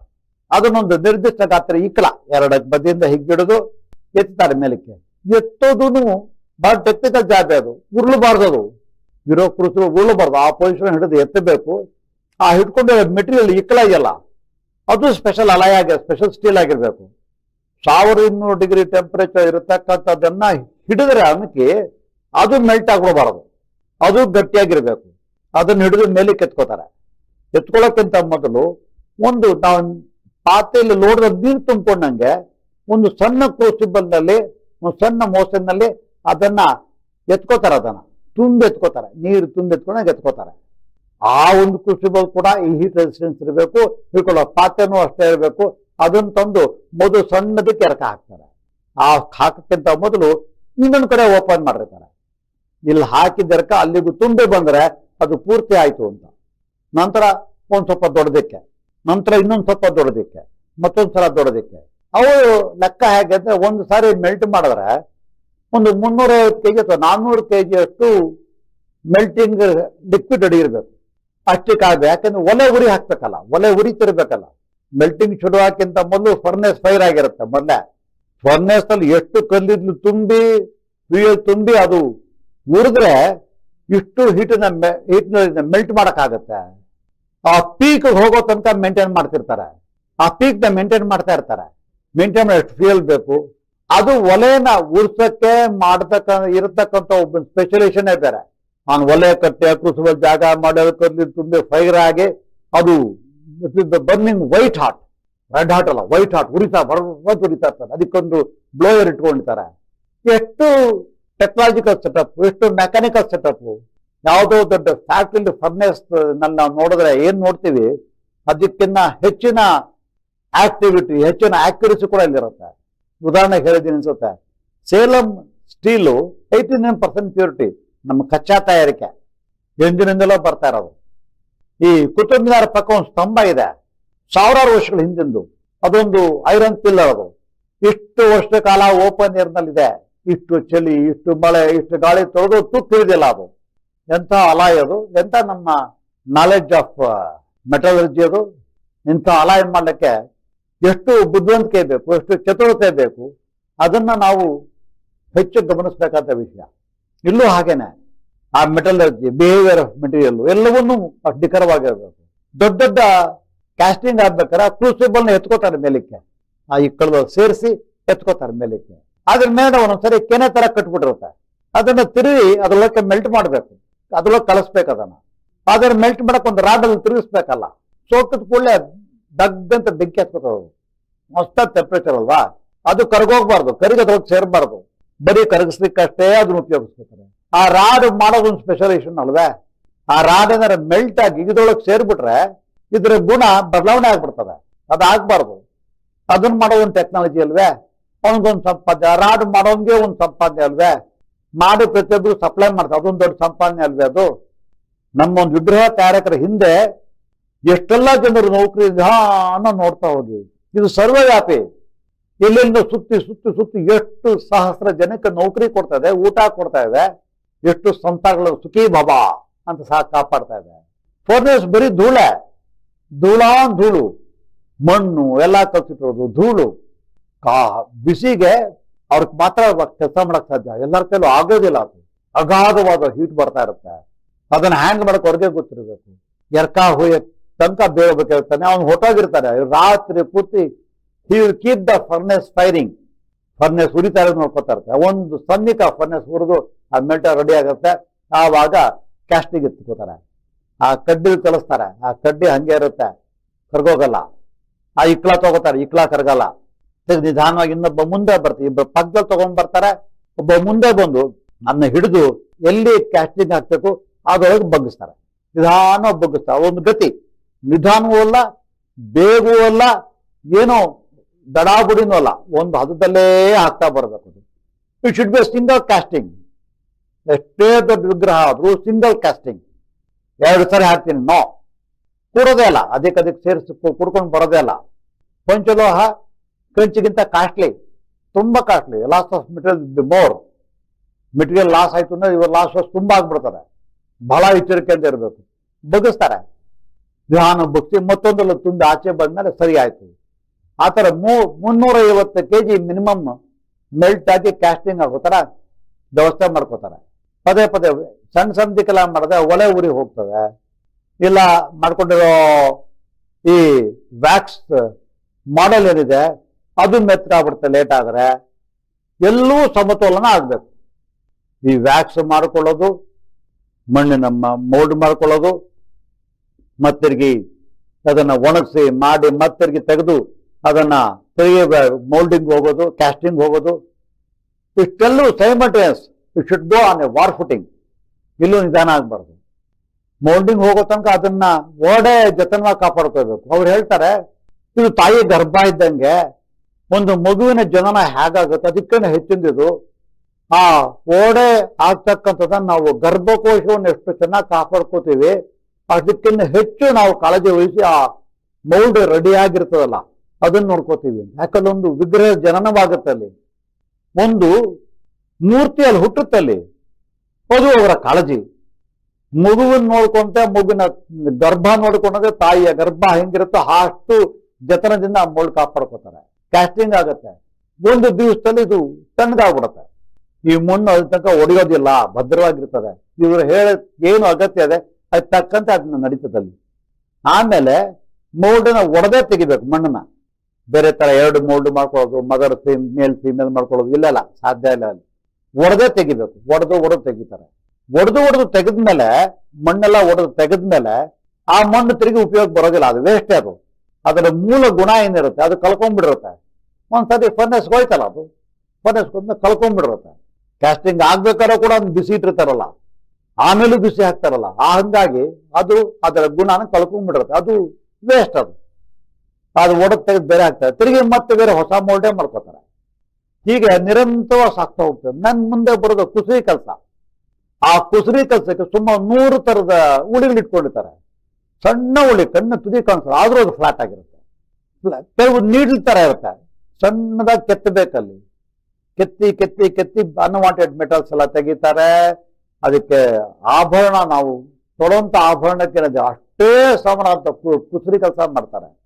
A: ಅದನ್ನೊಂದು ನಿರ್ದಿಷ್ಟ ಗಾತ್ರ ಇಕ್ಕಲ ಎರಡಕ್ಕೆ ಬದಿಯಿಂದ ಹಿಗ್ಗಿಡಿದು, ಎತ್ತಾರೆ ಮೇಲಕ್ಕೆ. ಎತ್ತೋದು ಬಹಳ ಟೆಕ್ನಿಕಲ್ ಜಾಬ್ ಅದು ಉರುಳಬಾರ್ದು ಅದು. ಇರೋ ಕೃಷಿ ಉಳ್ಳಬಾರ್ದು ಆ ಪೊಸಿಷನ್ ಹಿಡಿದು ಎತ್ತಬೇಕು. ಆ ಹಿಡ್ಕೊಂಡು ಮೆಟೀರಿಯಲ್ ಇಕ್ಕಲಾಗಿಲ್ಲ ಅದು ಸ್ಪೆಷಲ್ ಅಲಾಯ್ ಆಗಿ ಸ್ಪೆಷಲ್ ಸ್ಟೀಲ್ ಆಗಿರ್ಬೇಕು. ಸಾವಿರ ಇನ್ನೂರು ಡಿಗ್ರಿ ಟೆಂಪರೇಚರ್ ಇರತಕ್ಕಂಥದ್ದನ್ನ ಹಿಡಿದ್ರೆ ಅನ್ನಕ್ಕೆ ಅದು ಮೆಲ್ಟ್ ಆಗ್ಬಿಡಬಾರದು. ಅದು ಗಟ್ಟಿಯಾಗಿರ್ಬೇಕು. ಅದನ್ನ ಹಿಡಿದು ಮೇಲೆ ಕೆತ್ಕೋತಾರೆ ಎತ್ಕೊಳ್ಳೋಕ್ಕಿಂತ ಮೊದಲು ಒಂದು ನಾವು ಪಾತ್ರೆಯಲ್ಲಿ ಲೋಡದ ನೀರು ತುಂಬಿಕೊಂಡಂಗೆ ಒಂದು ಸಣ್ಣ ಕ್ರೂಸಿಬಲ್ನಲ್ಲಿ ಒಂದು ಸಣ್ಣ ಮೋಸನ್ನಲ್ಲಿ ಅದನ್ನ ಎತ್ಕೋತಾರೆ ಅದನ್ನ. ತುಂಬಿ ಎತ್ಕೋತಾರೆ ನೀರು ತುಂಬ ಎತ್ಕೊಂಡಾಗ ಎತ್ಕೋತಾರೆ ಆ ಒಂದು ಕ್ರೂಸಿಬಲ್ ಕೂಡ ಈ ಹೀಟ್ ರೆಸಿಸ್ಟೆನ್ಸ್ ಇರಬೇಕು, ಹಿಡ್ಕೊಳ್ಳೋ ಪಾತ್ರೆನೂ ಅಷ್ಟೇ ಇರಬೇಕು, ಅದನ್ನ ತಂದು ಮೊದಲು ಸಣ್ಣದಕ್ಕೆ ಎರಕ ಹಾಕ್ತಾರೆ. ಆ ಹಾಕಕ್ಕಿಂತ ಮೊದಲು ಇನ್ನೊಂದು ಕಡೆ ಓಪನ್ ಮಾಡಿರ್ತಾರೆ. ಇಲ್ಲಿ ಹಾಕಿದ್ದರಕ ಅಲ್ಲಿಗೂ ತುಂಬೆ ಬಂದ್ರೆ ಅದು ಪೂರ್ತಿ ಆಯ್ತು ಅಂತ. ನಂತರ ಒಂದು ಸ್ವಲ್ಪ ದೊಡ್ಡದಕ್ಕೆ, ನಂತರ ಇನ್ನೊಂದು ಸ್ವಲ್ಪ ದೊಡ್ಡದಕ್ಕೆ ಮತ್ತೊಂದು ಸಲ ದೊಡ್ಡದಕ್ಕೆ. ಅವು ಲೆಕ್ಕ ಹೇಗೆ ಅಂದ್ರೆ ಒಂದು ಸಾರಿ ಮೆಲ್ಟ್ ಮಾಡಿದ್ರೆ ಒಂದು ಮುನ್ನೂರೈವತ್ತು ಕೆಜಿ ಅಥವಾ ನಾನ್ನೂರು ಕೆಜಿ ಅಷ್ಟು ಮೆಲ್ಟಿಂಗ್ ಲಿಕ್ವಿಡ್ ಅಡಿಯಿರ್ಬೇಕು ಅಷ್ಟೇ ಅಷ್ಟಕ್ಕೆ ಆಗ್ಬೇಕು ಯಾಕಂದ್ರೆ ಒಲೆ ಉರಿ ಹಾಕ್ಬೇಕಲ್ಲ, ಒಲೆ ಉರಿತಿರ್ಬೇಕಲ್ಲ. ಮೆಲ್ಟಿಂಗ್ ಶುರು ಹಾಕಿಂತ ಮೊದಲು ಫರ್ನೆಸ್ ಫೈರ್ ಆಗಿರುತ್ತೆ ಮೊದಲೇ. ಫರ್ನೆಸ್ ಅಲ್ಲಿ ಎಷ್ಟು ಕಲ್ಲಿದ್ಲು ತುಂಬಿ ಫ್ಯೂಯಲ್ ತುಂಬಿ ಅದು ಉರಿದ್ರೆ ಇಷ್ಟು ಹೀಟನ್ನ ಹೀಟ್ನ ಮೆಲ್ಟ್ ಮಾಡೋಕ್ಕಾಗತ್ತೆ. ಆ ಪೀಕ್ ಹೋಗೋ ತನಕ ಮೇಂಟೈನ್ ಮಾಡ್ತಿರ್ತಾರೆ. ಆ ಪೀಕ್ನ ಮೇಂಟೈನ್ ಮಾಡ್ತಾ ಇರ್ತಾರೆ. ಮೇಂಟೈನ್ ಮಾಡಿ ಫ್ಯೂಯಲ್ ಬೇಕು. ಅದು ಒಲೆನ ಉರ್ಸಕ್ಕೆ ಮಾಡತಕ್ಕ, ಇರತಕ್ಕಂತ ಒಬ್ಬ ಸ್ಪೆಷಲೈಸೇಷನ್ ಬೇರೆ ನಾನು ಒಲೆ ಕಟ್ಟೆ ಕುಸುವ ಜಾಗ ಮಾಡೋದಕ್ಕೆ ತುಂಬಿ ಫೈರ್ ಆಗಿ ಅದು burning white hot red hot ಅಲ್ಲ ವೈಟ್ ಹಾಟ್ ಉರಿತಾ ಬರ್ಬತ್ ಉರಿತಾ ಇರ್ತಾರೆ ಅದಕ್ಕೊಂದು ಬ್ಲೋಯರ್ ಇಟ್ಕೊಂಡಿರ್ತಾರೆ ಎಷ್ಟು ಟೆಕ್ನಾಲಜಿಕಲ್ ಸೆಟಪ್ ಎಷ್ಟು ಮೆಕ್ಯಾನಿಕಲ್ ಸೆಟಪ್ ಯಾವುದೋ ದೊಡ್ಡ ಫ್ಯಾಕ್ಟ್ರಿ ಫರ್ನೆಸ್ನಲ್ಲಿ ನಾವು ನೋಡಿದ್ರೆ ಏನ್ ನೋಡ್ತೀವಿ ಅದಕ್ಕಿಂತ ಹೆಚ್ಚಿನ ಆಕ್ಟಿವಿಟಿ ಹೆಚ್ಚಿನ ಆಕ್ಯುರಸಿ ಕೂಡ ಇಲ್ಲಿರುತ್ತೆ. ಉದಾಹರಣೆ ಹೇಳಿದ್ದೀನಿ ಅನ್ಸುತ್ತೆ. Salem steel eighty nine percent purity ನಮ್ಮ ಕಚ್ಚಾ ತಯಾರಿಕೆ, ಎಂದಿನಿಂದಲೋ ಬರ್ತಾ ಇರೋದು. ಈ ಕುತುಬ್ ಮಿನಾರ್ ಪಕ್ಕ ಒಂದು ಸ್ತಂಭ ಇದೆ, ಸಾವಿರಾರು ವರ್ಷಗಳ ಹಿಂದಿಂದು, ಅದೊಂದು ಐರನ್ ಪಿಲ್ಲರ್ ಅದು. ಇಷ್ಟು ವರ್ಷ ಕಾಲ ಓಪನ್ ಏರ್ನಲ್ಲಿದೆ, ಇಷ್ಟು ಚಳಿ, ಇಷ್ಟು ಮಳೆ, ಇಷ್ಟು ಗಾಳಿ ತೊಳೆದು ತುತ್ತಿರಿದಿಲ್ಲ ಅದು. ಎಂಥ ಅಲಾಯ್ ಅದು, ಎಂಥ ನಮ್ಮ ನಾಲೆಡ್ಜ್ ಆಫ್ ಮೆಟಲರ್ಜಿ ಅದು ಇಂಥ ಅಲಾಯ್ ಮಾಡಲಿಕ್ಕೆ ಎಷ್ಟು ಬುದ್ಧಿವಂತಿಕೆ ಬೇಕು, ಎಷ್ಟು ಚತುರತೆ ಬೇಕು, ಅದನ್ನ ನಾವು ಹೆಚ್ಚು ಗಮನಿಸಬೇಕಾದ ವಿಷಯ. ಇಲ್ಲೂ ಹಾಗೇನೆ, ಆ ಮೆಟಲರ್ಜಿ ಬಿಹೇವಿಯರ್ ಆಫ್ ಮೆಟೀರಿಯಲ್ ಎಲ್ಲವನ್ನೂ ನಿಖರವಾಗಿರಬೇಕು. ದೊಡ್ಡ ದೊಡ್ಡ ಕ್ಯಾಸ್ಟಿಂಗ್ ಆಗ್ಬೇಕಾದ್ರೆ ಕ್ರೂಸಿಬಲ್ನ ಎತ್ಕೋತಾರೆ ಮೇಲಕ್ಕೆ. ಆ ಇಕ್ಕಳದ ಸೇರಿಸಿ ಎತ್ಕೋತಾರೆ ಮೇಲಕ್ಕೆ. ಅದ್ರ ಮೇಲೆ ಒಂದೊಂದ್ಸರಿ ಕೆನೆ ತರ ಕಟ್ಬಿಟ್ಟಿರುತ್ತೆ. ಅದನ್ನ ತಿರುಗಿ ಅದ್ರೊಳಕ್ಕೆ ಮೆಲ್ಟ್ ಮಾಡಬೇಕು. ಅದ್ರೊಳಗೆ ಕಳಿಸ್ಬೇಕು ಅದನ್ನ. ಅದನ್ನ ಮೆಲ್ಟ್ ಮಾಡಕ್ ಒಂದು ರಾಡಲ್ಲಿ ತಿರುಗಿಸ್ಬೇಕಲ್ಲ. ಸೋಕದ ಕೂಡಲೇ ದಗ್ಗಂತ ಬೆಂಕಿ ಹತ್ಕೋತದು ಮಸ್ತ ಟೆಂಪ್ರೇಚರ್ ಅಲ್ವಾ? ಅದು ಕರಗೋಗ್ಬಾರ್ದು ಕರಿಗೆ ಅದ್ರೊಳಗೆ ಸೇರ್ಬಾರ್ದು. ಬರೀ ಕರಗಿಸ್ಲಿಕ್ಕಷ್ಟೇ ಅದನ್ನ ಉಪಯೋಗಿಸ್ಬೇಕಾರೆ ಆ ರಾಡ್ ಮಾಡೋದೊಂದು ಸ್ಪೆಷಲೈಸೇಷನ್ ಅಲ್ವೇ ಆ ರಾಡ್ ಏನಾರ ಮೆಲ್ಟ್ ಆಗಿ ಇದ್ರೊಳಗೆ ಸೇರ್ಬಿಟ್ರೆ ಇದ್ರ ಗುಣ ಬದಲಾವಣೆ ಆಗ್ಬಿಡ್ತದೆ. ಅದು ಆಗ್ಬಾರ್ದು. ಅದನ್ನ ಮಾಡೋ ಒಂದು ಟೆಕ್ನಾಲಜಿ ಅಲ್ವೇ? ಅವನಿಗೊಂದು ಸಂಪಾದನೆ ರಾಡ್ ಮಾಡೋನ್ಗೆ ಒಂದು ಸಂಪಾದನೆ ಅಲ್ವೇ? ಮಾಡಿ ಪ್ರತಿಯೊಬ್ಬರು ಸಪ್ಲೈ ಮಾಡ್ತಾರೆ, ಅದೊಂದು ದೊಡ್ಡ ಸಂಪಾದನೆ ಅಲ್ವೇ ಅದು? ನಮ್ಮ ಒಂದು ವಿಗ್ರಹ ತಯಾರಕರ ಹಿಂದೆ ಎಷ್ಟೆಲ್ಲ ಜನರು ನೌಕರಿ ಧ್ಯಾನ ನೋಡ್ತಾ ಹೋಗಿ. ಇದು ಸರ್ವವ್ಯಾಪಿ. ಎಲ್ಲಿಂದ ಸುತ್ತಿ ಸುತ್ತಿ ಸುತ್ತಿ ಎಷ್ಟು ಸಹಸ್ರ ಜನಕ್ಕೆ ನೌಕರಿ ಕೊಡ್ತಾ ಇದೆ, ಊಟ ಕೊಡ್ತಾ ಇದೆ, ಎಷ್ಟು ಸಂತಾಗಳು ಸುಖಿ ಬಾಬಾ ಅಂತ ಸಹ ಕಾಪಾಡ್ತಾ ಇದೆ. ಫೋರ್ನೆಸ್ ಬರೀ ಧೂಳೆ. ಧೂಳಾನ್ ಧೂಳು. ಮಣ್ಣು ಎಲ್ಲ ಕಲ್ಸಿಟ್ಟಿರೋದು ಧೂಳು. ಕಾ ಬಿಸಿಗೆ ಅವ್ರಿಗೆ ಮಾತ್ರ ಕೆಲಸ ಮಾಡಕ್ ಸಾಧ್ಯ. ಎಲ್ಲರ ಕೈಲೂ ಆಗೋದಿಲ್ಲ ಅದು. ಅಗಾಧವಾದ ಹೀಟ್ ಬರ್ತಾ ಇರುತ್ತೆ. ಅದನ್ನ ಹ್ಯಾಂಗ್ ಮಾಡಕ್ ಅವ್ರಿಗೆ ಗೊತ್ತಿರಬೇಕು ಎರ್ಕಾ ಹೋಯ ತನಕ ಬೇಳ್ಬೇಕಾಗಿರ್ತಾನೆ ಅವ್ನು ಹೊಟ್ಟೋಗಿರ್ತಾನೆ ರಾತ್ರಿ ಪೂರ್ತಿ he keep the furnace firing furnace ಉರಿತಾ ಇರೋದು ನೋಡ್ಕೊತಾ ಇರ್ತಾರೆ. ಒಂದು ಸನ್ನಿಕ ಫರ್ನೆಸ್ ಹುರಿದು ಆ ಮೆಲ್ಟ ರೆಡಿ ಆಗುತ್ತೆ. ಆವಾಗ ಕ್ಯಾಸ್ಟಿಗೆ ಎತ್ಕೋತಾರೆ ಆ ಕಡ್ಡಿ ಕಲಿಸ್ತಾರೆ ಆ ಕಡ್ಡಿ ಹಂಗೆ ಇರುತ್ತೆ. ಕರ್ಗೋಗಲ್ಲ. ಆ ಇಕ್ಲಾ ತಗೋತಾರೆ. ಇಕ್ಲಾ ಕರ್ಗಲ್ಲ. ನಿಧಾನವಾಗಿ ಇನ್ನೊಬ್ಬ ಮುಂದೆ ಬರ್ತಾರೆ. ಇಬ್ಬರು ಪಗ್ಗಲ್ ತಗೊಂಡ್ ಬರ್ತಾರೆ. ಒಬ್ಬ ಮುಂದೆ ಬಂದು ಅದನ್ನ ಹಿಡಿದು ಎಲ್ಲಿ ಕ್ಯಾಸ್ಟಿಂಗ್ ಹಾಕ್ಬೇಕು, ಅದರೊಳಗೆ ಬಗ್ಗಿಸ್ತಾರೆ. ನಿಧಾನ ಬಗ್ಗಿಸ್ತಾರೆ. ಒಂದು ಗತಿ. ನಿಧಾನವೂ ಅಲ್ಲ ಬೇಗೂ ಅಲ್ಲ, ಏನೋ ದಡಾಬುಡಿನೂ ಅಲ್ಲ. ಒಂದು ಹದದಲ್ಲೇ ಆಗ್ತಾ ಬರಬೇಕು ಅದು. It should be single casting ಎಷ್ಟೇ ದೊಡ್ಡ ವಿಗ್ರಹ ಆದರೂ ಸಿಂಗಲ್ ಕ್ಯಾಸ್ಟಿಂಗ್ ಎರಡು ಸರಿ ಹಾಕ್ತೀನಿ ನೋ ಕೂಡೋದೇ ಅಲ್ಲ, ಅದಕ್ಕೆ ಅದಕ್ಕೆ ಸೇರಿಸಿ ಕುಡ್ಕೊಂಡು ಬರೋದೇ ಅಲ್ಲ. ಪಂಚಲೋಹ ಕಂಚಿಗಿಂತ ಕಾಸ್ಟ್ಲಿ ತುಂಬ costly loss of material more material loss ಆಯಿತು ಅಂದ್ರೆ ಇವರು ಲಾಸ್ ತುಂಬಾ ಆಗ್ಬಿಡ್ತಾರೆ. ಬಹಳ ಎಚ್ಚರಿಕೆಯಿಂದ ಇರಬೇಕು. ಬಗ್ಗಿಸ್ತಾರೆ. ವಿಧಾನ ಭಕ್ತಿ ಮತ್ತೊಂದಲ್ಲ ತುಂಬಿ ಆಚೆ ಬಂದ್ಮೇಲೆ ಸರಿ ಆಯ್ತು. ಆ ಥರ ಮೂ ಮುನ್ನೂರ ಐವತ್ತು ಕೆ ಜಿ ಮಿನಿಮಮ್ ಮೆಲ್ಟ್ ಆಗಿ ಕ್ಯಾಸ್ಟಿಂಗ್ ಆಗೋತರ ವ್ಯವಸ್ಥೆ ಮಾಡ್ಕೋತಾರೆ. ಪದೇ ಪದೇ ಸಣ್ಣ ಸಣ್ಣದಕ್ಕೆಲ್ಲ ಮಾಡಿದ್ರೆ ಒಲೆ ಉರಿ ಹೋಗ್ತವೆ ಇಲ್ಲ ಮಾಡ್ಕೊಂಡಿರೋ ಈ ವ್ಯಾಕ್ಸ್ ಮಾಡೆಲ್ ಏನಿದೆ, ಅದು ಮೆತ್ತಗಾಗ್ಬಿಡುತ್ತೆ ಲೇಟ್ ಆದ್ರೆ. ಎಲ್ಲೂ ಸಮತೋಲನ ಆಗ್ಬೇಕು. ಈ ವ್ಯಾಕ್ಸ್ ಮಾಡ್ಕೊಳ್ಳೋದು, ಮಣ್ಣಿನ ಮೋಲ್ಡ್ ಮಾಡ್ಕೊಳ್ಳೋದು ಮತ್ತಿರ್ಗಿ ಅದನ್ನ ಒಣಗಿಸಿ ಮಾಡಿ ಮತ್ತಿರ್ಗಿ ತೆಗೆದು ಅದನ್ನ ತಿರುಗಿ ಮೋಲ್ಡಿಂಗ್ ಹೋಗೋದು ಕ್ಯಾಸ್ಟಿಂಗ್ ಹೋಗೋದು. ಇಷ್ಟೆಲ್ಲೂ simultaneous it should go on a war footing ಇಲ್ಲೂ ನಿಧಾನ ಆಗಬಾರ್ದು. ಮೋಲ್ಡಿಂಗ್ ಹೋಗೋ ತನಕ ಅದನ್ನ ಓಡೆ ಜತನವಾಗಿ ಕಾಪಾಡ್ಕೋಬೇಕು. ಅವ್ರು ಹೇಳ್ತಾರೆ, ಇದು ತಾಯಿ ಗರ್ಭ ಇದ್ದಂಗೆ ಒಂದು ಮಗುವಿನ ಜನನ ಹೇಗಾಗುತ್ತೆ? ಅದಕ್ಕೇನೆ ಹೆಚ್ಚಿಂದಿದು ಆ ಓಡೆ ಆಗ್ತಕ್ಕಂಥದ್ದನ್ನ ನಾವು ಗರ್ಭಕೋಶವನ್ನು ಎಷ್ಟು ಚೆನ್ನಾಗಿ ಕಾಪಾಡ್ಕೋತೀವಿ ಅದಕ್ಕಿಂತ ಹೆಚ್ಚು ನಾವು ಕಾಳಜಿ ವಹಿಸಿ ಆ ಮೌಲ್ಡ್ ರೆಡಿ ಆಗಿರ್ತದಲ್ಲ, ಅದನ್ನ ನೋಡ್ಕೋತೀವಿ ಯಾಕಂದ್ರೆ ಒಂದು ವಿಗ್ರಹ ಜನನವಾಗುತ್ತೆ ಅಲ್ಲಿ. ಒಂದು ಮೂರ್ತಿಯಲ್ಲಿ ಹುಟ್ಟುತ್ತಲ್ಲಿ ಅದು ಅವರ ಕಾಳಜಿ. ಮಗುವನ್ನ ನೋಡ್ಕೊಂತ, ಮಗುವಿನ ಗರ್ಭ ನೋಡ್ಕೊಂಡ್ರೆ ತಾಯಿಯ ಗರ್ಭ ಹೆಂಗಿರುತ್ತೋ ಅಷ್ಟು ಜತನದಿಂದ ಆ ಮೌಲ್ಡ್ ಕಾಪಾಡ್ಕೋತಾರೆ. ಕ್ಯಾಸ್ಟಿಂಗ್ ಆಗುತ್ತೆ. ಒಂದು ದಿವಸದಲ್ಲಿ ಇದು ತಣ್ಣಗಾಗ್ಬಿಡುತ್ತೆ. ಈ ಮಣ್ಣು ಅದ್ರ ತನಕ ಒಡೆಯೋದಿಲ್ಲ, ಭದ್ರವಾಗಿರ್ತದೆ. ಇವರು ಹೇಳ ಏನು ಅಗತ್ಯ ಇದೆ? ಅದ್ ತಕ್ಕಂತೆ ಅದನ್ನ ನಡೀತದಲ್ಲಿ. ಆಮೇಲೆ ಮೋಲ್ಡನ್ನ ಒಡೆದೇ ತೆಗಿಬೇಕು ಮಣ್ಣನ್ನ. ಬೇರೆ ತರ ಎರಡು ಮೋಲ್ಡ್ ಮಾಡ್ಕೊಳ್ಳೋದು ಮದರ್ ಮೇಲ್ ಫೀಮೇಲ್ ಮಾಡ್ಕೊಳ್ಳೋದು ಇಲ್ಲ ಅಲ್ಲ ಸಾಧ್ಯ ಇಲ್ಲ ಅಲ್ಲಿ. ಒಡೆದೇ ತೆಗಿಬೇಕು, ಒಡೆದು ಒಡೆದು ತೆಗಿತಾರೆ. ಒಡೆದು ಒಡೆದು ತೆಗೆದ್ಮೇಲೆ, ಮಣ್ಣೆಲ್ಲ ಒಡೆದು ತೆಗೆದ್ಮೇಲೆ, ಆ ಮಣ್ಣು ತಿರುಗಿ ಉಪಯೋಗ ಬರೋದಿಲ್ಲ, ಅದು ವೇಸ್ಟ್ ಅದು. ಅದರ ಮೂಲ ಗುಣ ಏನಿರುತ್ತೆ, ಅದು ಕಳ್ಕೊಂಡ್ಬಿಡಿರುತ್ತೆ ಒಂದ್ಸತಿ ಫರ್ನೆಸ್ ಹೋಯ್ತಲ್ಲ ಅದು. ಫರ್ನೆಸ್ ಕಳ್ಕೊಂಡ್ಬಿಡಿರುತ್ತೆ ಕ್ಯಾಸ್ಟಿಂಗ್ ಆಗ್ಬೇಕಾದ್ರೂ ಕೂಡ ಒಂದು ಬಿಸಿ ಇಟ್ಟಿರ್ತಾರಲ್ಲ. ಆಮೇಲೂ ಬಿಸಿ ಹಾಕ್ತಾರಲ್ಲ, ಆ ಹಂಗಾಗಿ ಅದು ಅದರ ಗುಣನ ಕಳ್ಕೊಂಡ್ಬಿಡುತ್ತೆ ಅದು ವೇಸ್ಟ್ ಅದು. ಅದು ಒಡಕ್ ತೆಗೆದು ಬೇರೆ ಹಾಕ್ತಾರೆ. ತಿರುಗಿ ಮತ್ತೆ ಬೇರೆ ಹೊಸ ಮೋಲ್ಡೇ ಮಾಡ್ಕೋತಾರೆ. ಹೀಗೆ ನಿರಂತರವಾಗಿ ಸಾಕ್ತಾ ಹೋಗ್ತದೆ ನನ್ ಮುಂದೆ ಬರೋದು ಕುಸರಿ ಕೆಲಸ. ಆ ಕುಸರಿ ಕೆಲಸಕ್ಕೆ ಸುಮಾರು ನೂರು ತರದ ಉಳಿಗಳು ಇಟ್ಕೊಂಡಿರ್ತಾರೆ. ಸಣ್ಣ ಉಳಿ ಕಣ್ಣು ತುದಿ ಕಾಣಿಸ್ತಾರೆ ಆದ್ರೂ ಅದು ಫ್ಲಾಟ್ ಆಗಿರುತ್ತೆ. ಕೆಲವು ನೀಡ್ಲ್ ತರ ಇರುತ್ತೆ. ಸಣ್ಣದಾಗಿ ಕೆತ್ತಬೇಕಲ್ಲಿ. ಕೆತ್ತಿ ಕೆತ್ತಿ ಕೆತ್ತಿ ಅನ್ವಾಂಟೆಡ್ ಮೆಟಲ್ಸ್ ಎಲ್ಲ ತೆಗಿತಾರೆ. ಅದಕ್ಕೆ ಆಭರಣ ನಾವು ತೊಡೋಂತ ಆಭರಣಕ್ಕೆ ಅಷ್ಟೇ ಸಮನ ಅಂತ ಕು- ಕೆಲಸ ಮಾಡ್ತಾರೆ.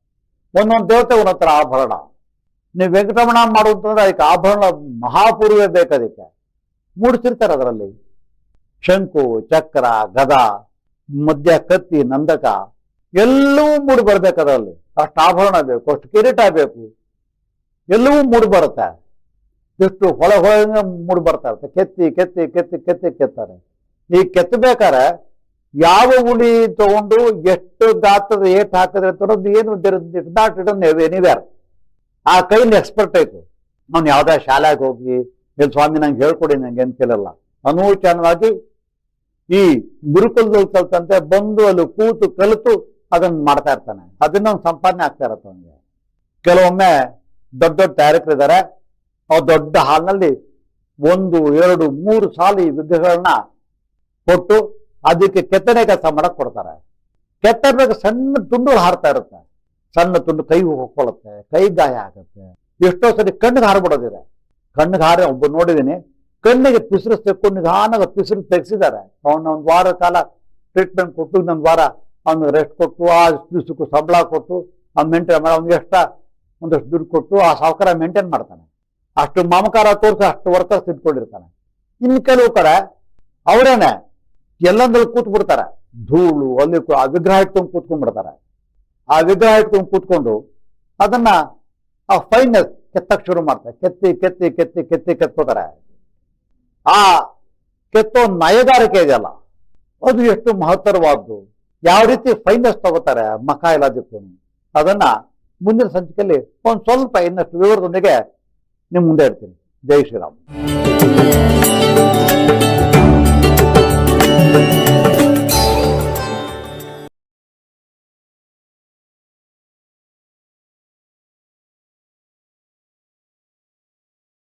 A: ಒಂದೊಂದು ದೇವತೆ ಒಂದೊಂದು ಥರ ಆಭರಣ. ನೀವು ವೆಂಕಟರಮಣ ಮಾಡುವಂತಂದ್ರೆ ಅದಕ್ಕೆ ಆಭರಣ ಮಹಾಪೂರ್ವೇ ಬೇಕು ಅದಕ್ಕೆ. ಮೂಡಿಸಿರ್ತಾರೆ ಅದರಲ್ಲಿ. ಶಂಕು, ಚಕ್ರ, ಗದ, ಮಧ್ಯ ಕತ್ತಿ, ನಂದಕ ಎಲ್ಲವೂ ಮೂಡಿ ಬರ್ಬೇಕು ಅದರಲ್ಲಿ. ಅಷ್ಟು ಆಭರಣ ಬೇಕು, ಅಷ್ಟು ಕಿರೀಟ ಬೇಕು. ಎಲ್ಲವೂ ಮೂಡಿ ಬರುತ್ತೆ. ಎಷ್ಟು ಹೊಳ ಹೊಳ ಮೂಡ್ ಬರ್ತಾ ಇರುತ್ತೆ. ಕೆತ್ತಿ ಕೆತ್ತಿ ಕೆತ್ತಿ ಕೆತ್ತಿ ಕೆತ್ತಾರೆ. ಈ ಕೆತ್ತಬೇಕಾರೆ ಯಾವ ಉಳಿ ತಗೊಂಡು ಎಷ್ಟು ದಾತದ ಏಟ್ ಹಾಕಿದ್ರೆ ತರೋದು ಏನು ಇಡನ್ ಎನಿವೇರ್ ಆ ಕೈಲಿ ಎಕ್ಸ್ಪರ್ಟ್ ಆಯ್ತು. ಅವ್ನು ಯಾವ್ದಾ ಶಾಲೆಗೆ ಹೋಗಿ ಇಲ್ಲಿ ಸ್ವಾಮಿ ನಂಗೆ ಹೇಳ್ಕೊಡಿ ನಂಗೆ ಏನು ಕೇಳಲ್ಲ. ಅನೂಚನವಾಗಿ ಈ ಗುರುಕುಲದಲ್ಲಿ ಕಲ್ತಂತೆ ಬಂದು ಅಲ್ಲಿ ಕೂತು ಕಲಿತು ಅದನ್ನ ಮಾಡ್ತಾ ಇರ್ತಾನೆ. ಅದನ್ನ ಸಂಪಾದನೆ ಆಗ್ತಾ ಇರತ್ತೆ ಕೆಲವೊಮ್ಮೆ ದೊಡ್ಡ ದೊಡ್ಡ ತಯಾರಕರಿದ್ದಾರೆ. ಅವ್ರು ದೊಡ್ಡ ಹಾಲ್ನಲ್ಲಿ ಒಂದು, ಎರಡು, ಮೂರು ಸಾಲಿ ವಿಗ್ರಹಗಳನ್ನ ಕೊಟ್ಟು ಅದಕ್ಕೆ ಕೆತ್ತನೆ ಕೆಲಸ ಮಾಡಕ್ ಕೊಡ್ತಾರೆ. ಕೆತ್ತನೆ ಸಣ್ಣ ತುಂಡು ಹಾರ್ತಾ ಇರುತ್ತೆ. ಸಣ್ಣ ತುಂಡು ಕೈ ಹೊಕ್ಕೊಳ್ಳುತ್ತೆ ಕೈ ಗಾಯ ಆಗುತ್ತೆ. ಎಷ್ಟೋ ಸರಿ ಕಣ್ಣಿಗೆ ಹಾರ್ಬಿಡೋದಿದೆ. ಕಣ್ಣಿಗೆ ಹಾರಿ ಒಬ್ಬ ನೋಡಿದ್ದೀನಿ ಕಣ್ಣಿಗೆ ಪಿಸಿರು ತೆಕ್ಕೊಂಡು ನಿಧಾನಾಗ ಪಿಸಿರು ತೆಗೆಸಿದ್ದಾರೆ. ಅವನ ಒಂದು ವಾರ ಕಾಲ ಟ್ರೀಟ್ಮೆಂಟ್ ಕೊಟ್ಟು, ಇನ್ನೊಂದು ವಾರ ಅವ್ನಿಗೆ ರೆಸ್ಟ್ ಕೊಟ್ಟು, ಆ ದಿವಸಕ್ಕೂ ಸಂಬಳ ಕೊಟ್ಟು, ಆ ಮೇಂಟೈನ್ ಮಾಡಿ, ಅವ್ನಿಗೆ ಎಷ್ಟ ಒಂದಷ್ಟು ದುಡ್ಡು ಕೊಟ್ಟು, ಆ ಸಾವುಕಾರ ಮೇಂಟೈನ್ ಮಾಡ್ತಾನೆ. ಅಷ್ಟು ಮಾಮಕಾರ ತೋರಿಸಿ, ಅಷ್ಟು ವರ್ತಸ್ ಇಟ್ಕೊಂಡಿರ್ತಾನೆ. ಇನ್ನು ಕೆಲವು ಕಡೆ ಅವರೇನೆ ಎಲ್ಲಂದ್ರಲ್ಲಿ ಕೂತ್ ಬಿಡ್ತಾರೆ ಧೂಳು, ಅಲ್ಲಿ ಆ ವಿಗ್ರಹ ಇಟ್ಕೊಂಡು ಕೂತ್ಕೊಂಡ್ಬಿಡ್ತಾರೆ. ಆ ವಿಗ್ರಹ ಇಟ್ಕೊಂಡು ಕೂತ್ಕೊಂಡು ಅದನ್ನ ಆ ಫೈನಸ್ ಕೆತ್ತಕ್ಕೆ ಶುರು ಮಾಡ್ತಾರೆ. ಕೆತ್ತಿ ಕೆತ್ತಿ ಕೆತ್ತಿ ಕೆತ್ತಿ ಕೆತ್ಕೋತಾರೆ. ಆ ಕೆತ್ತೋ ನಯಗಾರಿಕೆ ಇದೆಯಲ್ಲ, ಅದು ಎಷ್ಟು ಮಹತ್ತರವಾದ್ದು. ಯಾವ ರೀತಿ ಫೈನಸ್ ತಗೋತಾರೆ ಮಖ ಇಲ್ಲದಕ್ಕೂ ಅದನ್ನ ಮುಂದಿನ ಸಂಚಿಕೆಯಲ್ಲಿ ಒಂದು ಸ್ವಲ್ಪ ಇನ್ನಷ್ಟು ವಿವರದೊಂದಿಗೆ ನಿಮ್ ಮುಂದೆ ಇರ್ತೀನಿ. ಜೈ ಶ್ರೀರಾಮ್.